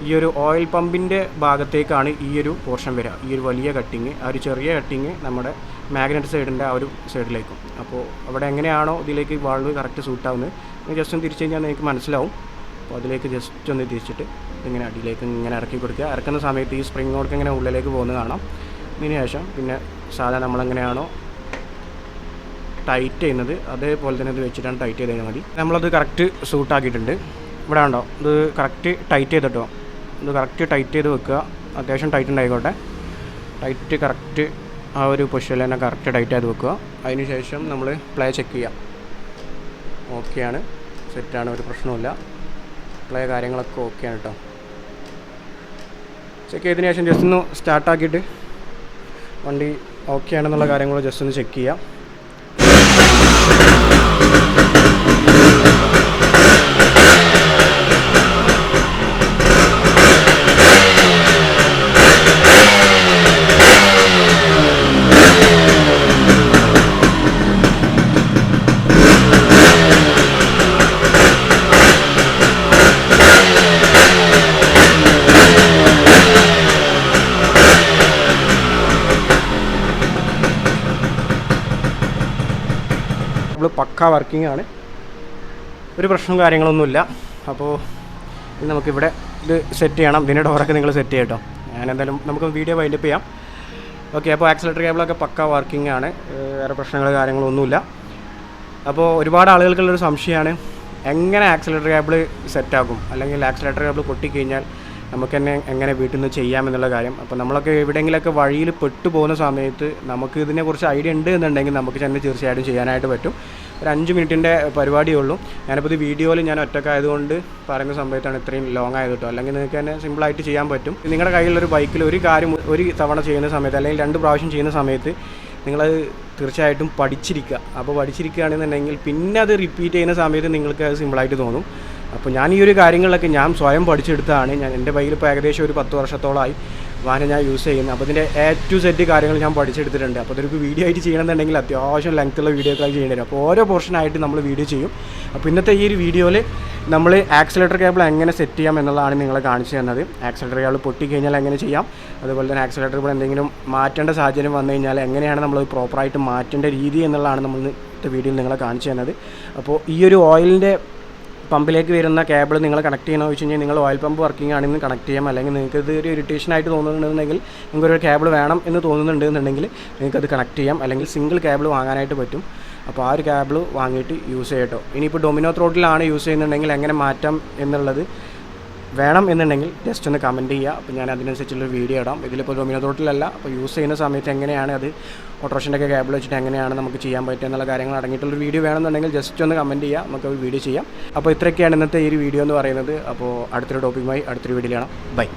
ഈ ഒരു ഓയിൽ പമ്പിന്റെ ഭാഗത്തേക്കാണ് ഈ ഒരു പോർഷൻ വരിക. ഈ ഒരു വലിയ കട്ടിങ് ആ ഒരു ചെറിയ കട്ടിങ് നമ്മുടെ മാഗ്നറ്റ് സൈഡിന്റെ ആ ഒരു സൈഡിലേക്കും അപ്പോൾ അവിടെ എങ്ങനെയാണോ ഇതിലേക്ക് വാൾവ് കറക്റ്റ് സൂട്ടാവുന്നത് ജസ്റ്റ് ഒന്ന് തിരിച്ചു കഴിഞ്ഞാൽ നിങ്ങൾക്ക് മനസ്സിലാവും. അപ്പോൾ അതിലേക്ക് ജസ്റ്റ് ഒന്ന് തിരിച്ചിട്ട് ഇങ്ങനെ അടിയിലേക്ക് ഇങ്ങനെ ഇറക്കി കൊടുക്കുക. ഇറക്കുന്ന സമയത്ത് ഈ സ്പ്രിംഗ് കൊടുക്കുക ഇങ്ങനെ ഉള്ളിലേക്ക് പോകുന്നത് കാണാം. ഇതിന് ശേഷം പിന്നെ സാധാരണ നമ്മളെങ്ങനെയാണോ ടൈറ്റ് ചെയ്യുന്നത് അതേപോലെ തന്നെ ഇത് വെച്ചിട്ടാണ് ടൈറ്റ് ചെയ്ത് കഴിഞ്ഞാൽ മതി. നമ്മളത് കറക്റ്റ് സൂട്ടാക്കിയിട്ടുണ്ട് ഇവിടെ ഉണ്ടോ ഇത് കറക്റ്റ് ടൈറ്റ് ചെയ്തിട്ടോ? ഇത് കറക്റ്റ് ടൈറ്റ് ചെയ്ത് വെക്കുക. അത്യാവശ്യം ടൈറ്റ് ഉണ്ടായിക്കോട്ടെ. ടൈറ്റ് കറക്റ്റ് ആ ഒരു പൊസിഷനിൽ തന്നെ കറക്റ്റ് ടൈറ്റ് ചെയ്ത് വെക്കുക. അതിന് ശേഷം നമ്മൾ പ്ലേ ചെക്ക് ചെയ്യാം ഓക്കെയാണ് സെറ്റാണ് ഒരു പ്രശ്നമില്ല പ്ലേ കാര്യങ്ങളൊക്കെ ഓക്കെയാണ് കേട്ടോ. ചെക്ക് ചെയ്തതിന് ശേഷം ജസ്റ്റ് ഒന്ന് സ്റ്റാർട്ടാക്കിയിട്ട് വണ്ടി ഓക്കെ ആണെന്നുള്ള കാര്യങ്ങൾ ജസ്റ്റ് ഒന്ന് ചെക്ക് ചെയ്യാം. പക്ക വർക്കിംഗ് ആണ്. ഒരു പ്രശ്നവും കാര്യങ്ങളൊന്നുമില്ല. അപ്പോൾ ഇത് നമുക്കിവിടെ ഇത് സെറ്റ് ചെയ്യണം. ഇതിന്റെ ഡോറൊക്കെ നിങ്ങൾ സെറ്റ് ചെയ്യട്ടോ. ഞാൻ എന്തായാലും നമുക്ക് വീഡിയോ വൈൻഡപ്പ് ചെയ്യാം. ഓക്കെ അപ്പോൾ ആക്സിലേറ്റർ കേബിളൊക്കെ പക്ക വർക്കിംഗ് ആണ്. വേറെ പ്രശ്നങ്ങൾ കാര്യങ്ങളൊന്നുമില്ല. അപ്പോൾ ഒരുപാട് ആളുകൾക്കുള്ളൊരു സംശയമാണ് എങ്ങനെ ആക്സിലേറ്റർ കേബിൾ സെറ്റാക്കും അല്ലെങ്കിൽ ആക്സിലേറ്റർ കേബിൾ പൊട്ടിക്കഴിഞ്ഞാൽ നമുക്ക് തന്നെ എങ്ങനെ വീട്ടിൽ നിന്ന് ചെയ്യാമെന്നുള്ള കാര്യം. അപ്പോൾ നമ്മളൊക്കെ എവിടെയെങ്കിലുമൊക്കെ വഴിയിൽ പെട്ടു പോകുന്ന സമയത്ത് നമുക്ക് ഇതിനെക്കുറിച്ച് ഐഡിയ ഉണ്ട് എന്നുണ്ടെങ്കിൽ നമുക്ക് തന്നെ തീർച്ചയായിട്ടും ചെയ്യാനായിട്ട് പറ്റും. ഒരു അഞ്ച് മിനിറ്റിന്റെ പരിപാടിയേ ഉള്ളൂ. ഞാനിപ്പോൾ ഇത് വീഡിയോയിൽ ഞാൻ ഒറ്റക്കായതുകൊണ്ട് പറയുന്ന സമയത്താണ് ഇത്രയും ലോങ് ആയത് കേട്ടോ അല്ലെങ്കിൽ നിങ്ങൾക്ക് തന്നെ സിമ്പിളായിട്ട് ചെയ്യാൻ പറ്റും. നിങ്ങളുടെ കയ്യിലൊരു ബൈക്കിൽ ഒരു കാര്യം ഒരു തവണ ചെയ്യുന്ന സമയത്ത് അല്ലെങ്കിൽ രണ്ട് പ്രാവശ്യം ചെയ്യുന്ന സമയത്ത് നിങ്ങളത് തീർച്ചയായിട്ടും പഠിച്ചിരിക്കുക. അപ്പോൾ പഠിച്ചിരിക്കുകയാണെന്നുണ്ടെങ്കിൽ പിന്നെ അത് റിപ്പീറ്റ് ചെയ്യുന്ന സമയത്ത് നിങ്ങൾക്ക് അത് സിമ്പിളായിട്ട് തോന്നും. അപ്പോൾ ഞാൻ ഈ ഒരു കാര്യങ്ങളിലൊക്കെ ഞാൻ സ്വയം പഠിച്ചെടുത്തതാണ്. ഞാൻ എന്റെ ബൈക്കിൽ ഇപ്പോൾ ഏകദേശം ഒരു പത്ത് വർഷത്തോളമായി വാഹനം ഞാൻ യൂസ് ചെയ്യുന്നത്. അപ്പോൾ ഇതിന്റെ എ ടു സെറ്റ് കാര്യങ്ങൾ ഞാൻ പഠിച്ചെടുത്തിട്ടുണ്ട്. അപ്പോൾ അതൊരു വീഡിയോ ആയിട്ട് ചെയ്യണമെന്നുണ്ടെങ്കിൽ അത്യാവശ്യം ലെങ്ത്തുള്ള ഒക്കെ ചെയ്യേണ്ടി വരും. അപ്പോൾ ഓരോ പോർഷനായിട്ട് നമ്മൾ വീഡിയോ ചെയ്യും. അപ്പോൾ ഇന്നത്തെ ഈ ഒരു വീഡിയോയിൽ നമ്മൾ ആക്സിലേറ്റർ കേബിൾ എങ്ങനെ സെറ്റ് ചെയ്യാം എന്നുള്ളതാണ് നിങ്ങളെ കാണിച്ചു തന്നത്. ആക്സിലേറ്റർ കേബിൾ പൊട്ടിക്കഴിഞ്ഞാൽ എങ്ങനെ ചെയ്യാം? അതുപോലെ തന്നെ ആക്സിലേറ്റർ കേബിൾ എന്തെങ്കിലും മാറ്റേണ്ട സാഹചര്യം വന്നു കഴിഞ്ഞാൽ എങ്ങനെയാണ് നമ്മൾ പ്രോപ്പറായിട്ട് മാറ്റേണ്ട രീതി എന്നുള്ളതാണ് നമ്മൾ ഇന്നത്തെ വീഡിയോയിൽ നിങ്ങളെ കാണിച്ചു തന്നത്. അപ്പോൾ ഈ ഒരു ഓയിലിന്റെ പമ്പിലേക്ക് വരുന്ന കേബിൾ നിങ്ങൾ കണക്ട് ചെയ്യണമെന്ന് വെച്ച് കഴിഞ്ഞാൽ നിങ്ങൾ ഓയിൽ പമ്പ് വർക്കിംഗ് ആണെങ്കിൽ കണക്ട് ചെയ്യാം. അല്ലെങ്കിൽ നിങ്ങൾക്ക് ഇത് ഒരു ഇറിറ്റേഷൻ ആയിട്ട് തോന്നുന്നുണ്ടെന്നുണ്ടെങ്കിൽ നിങ്ങൾക്ക് ഒരു കേബിൾ വേണം എന്ന് തോന്നുന്നുണ്ട് എന്നുണ്ടെങ്കിൽ നിങ്ങൾക്ക് അത് കണക്ട് ചെയ്യാം. അല്ലെങ്കിൽ സിംഗിൾ കേബിൾ വാങ്ങാനായിട്ട് പറ്റും. അപ്പോൾ ആ ഒരു കേബിൾ വാങ്ങിയിട്ട് യൂസ് ചെയ്യട്ടോ. ഇനിയിപ്പോൾ ഡൊമിനോ ത്രോട്ടിലാണ് യൂസ് ചെയ്യുന്നുണ്ടെങ്കിൽ എങ്ങനെ മാറ്റാം എന്നുള്ളത് വേണം എന്നുണ്ടെങ്കിൽ ജസ്റ്റ് ഒന്ന് കമന്റ് ചെയ്യുക. അപ്പോൾ ഞാൻ അതിനനുസരിച്ചുള്ള വീഡിയോ ഇടാം. ഇതിലിപ്പോൾ ഡൊമിനോ തോട്ടിലല്ല അപ്പോൾ യൂസ് ചെയ്യുന്ന സമയത്ത് എങ്ങനെയാണ് അത് ഓട്ടോറിക്ഷന്റെ ഒക്കെ കേബിൾ വെച്ചിട്ട് എങ്ങനെയാണ് നമുക്ക് ചെയ്യാൻ പറ്റുക എന്നുള്ള കാര്യങ്ങൾ അടങ്ങിയിട്ടുള്ള വീഡിയോ വേണമെന്നുണ്ടെങ്കിൽ ജസ്റ്റ് ഒന്ന് കമന്റ് ചെയ്യുക. നമുക്ക് ഒരു വീഡിയോ ചെയ്യാം. അപ്പോൾ ഇത്രയൊക്കെയാണ് ഇന്നത്തെ ഈ ഒരു വീഡിയോ എന്ന് പറയുന്നത്. അപ്പോൾ അടുത്തൊരു ടോപ്പിക്കുമായി അടുത്തൊരു വീഡിയോ കാണാം. ബൈ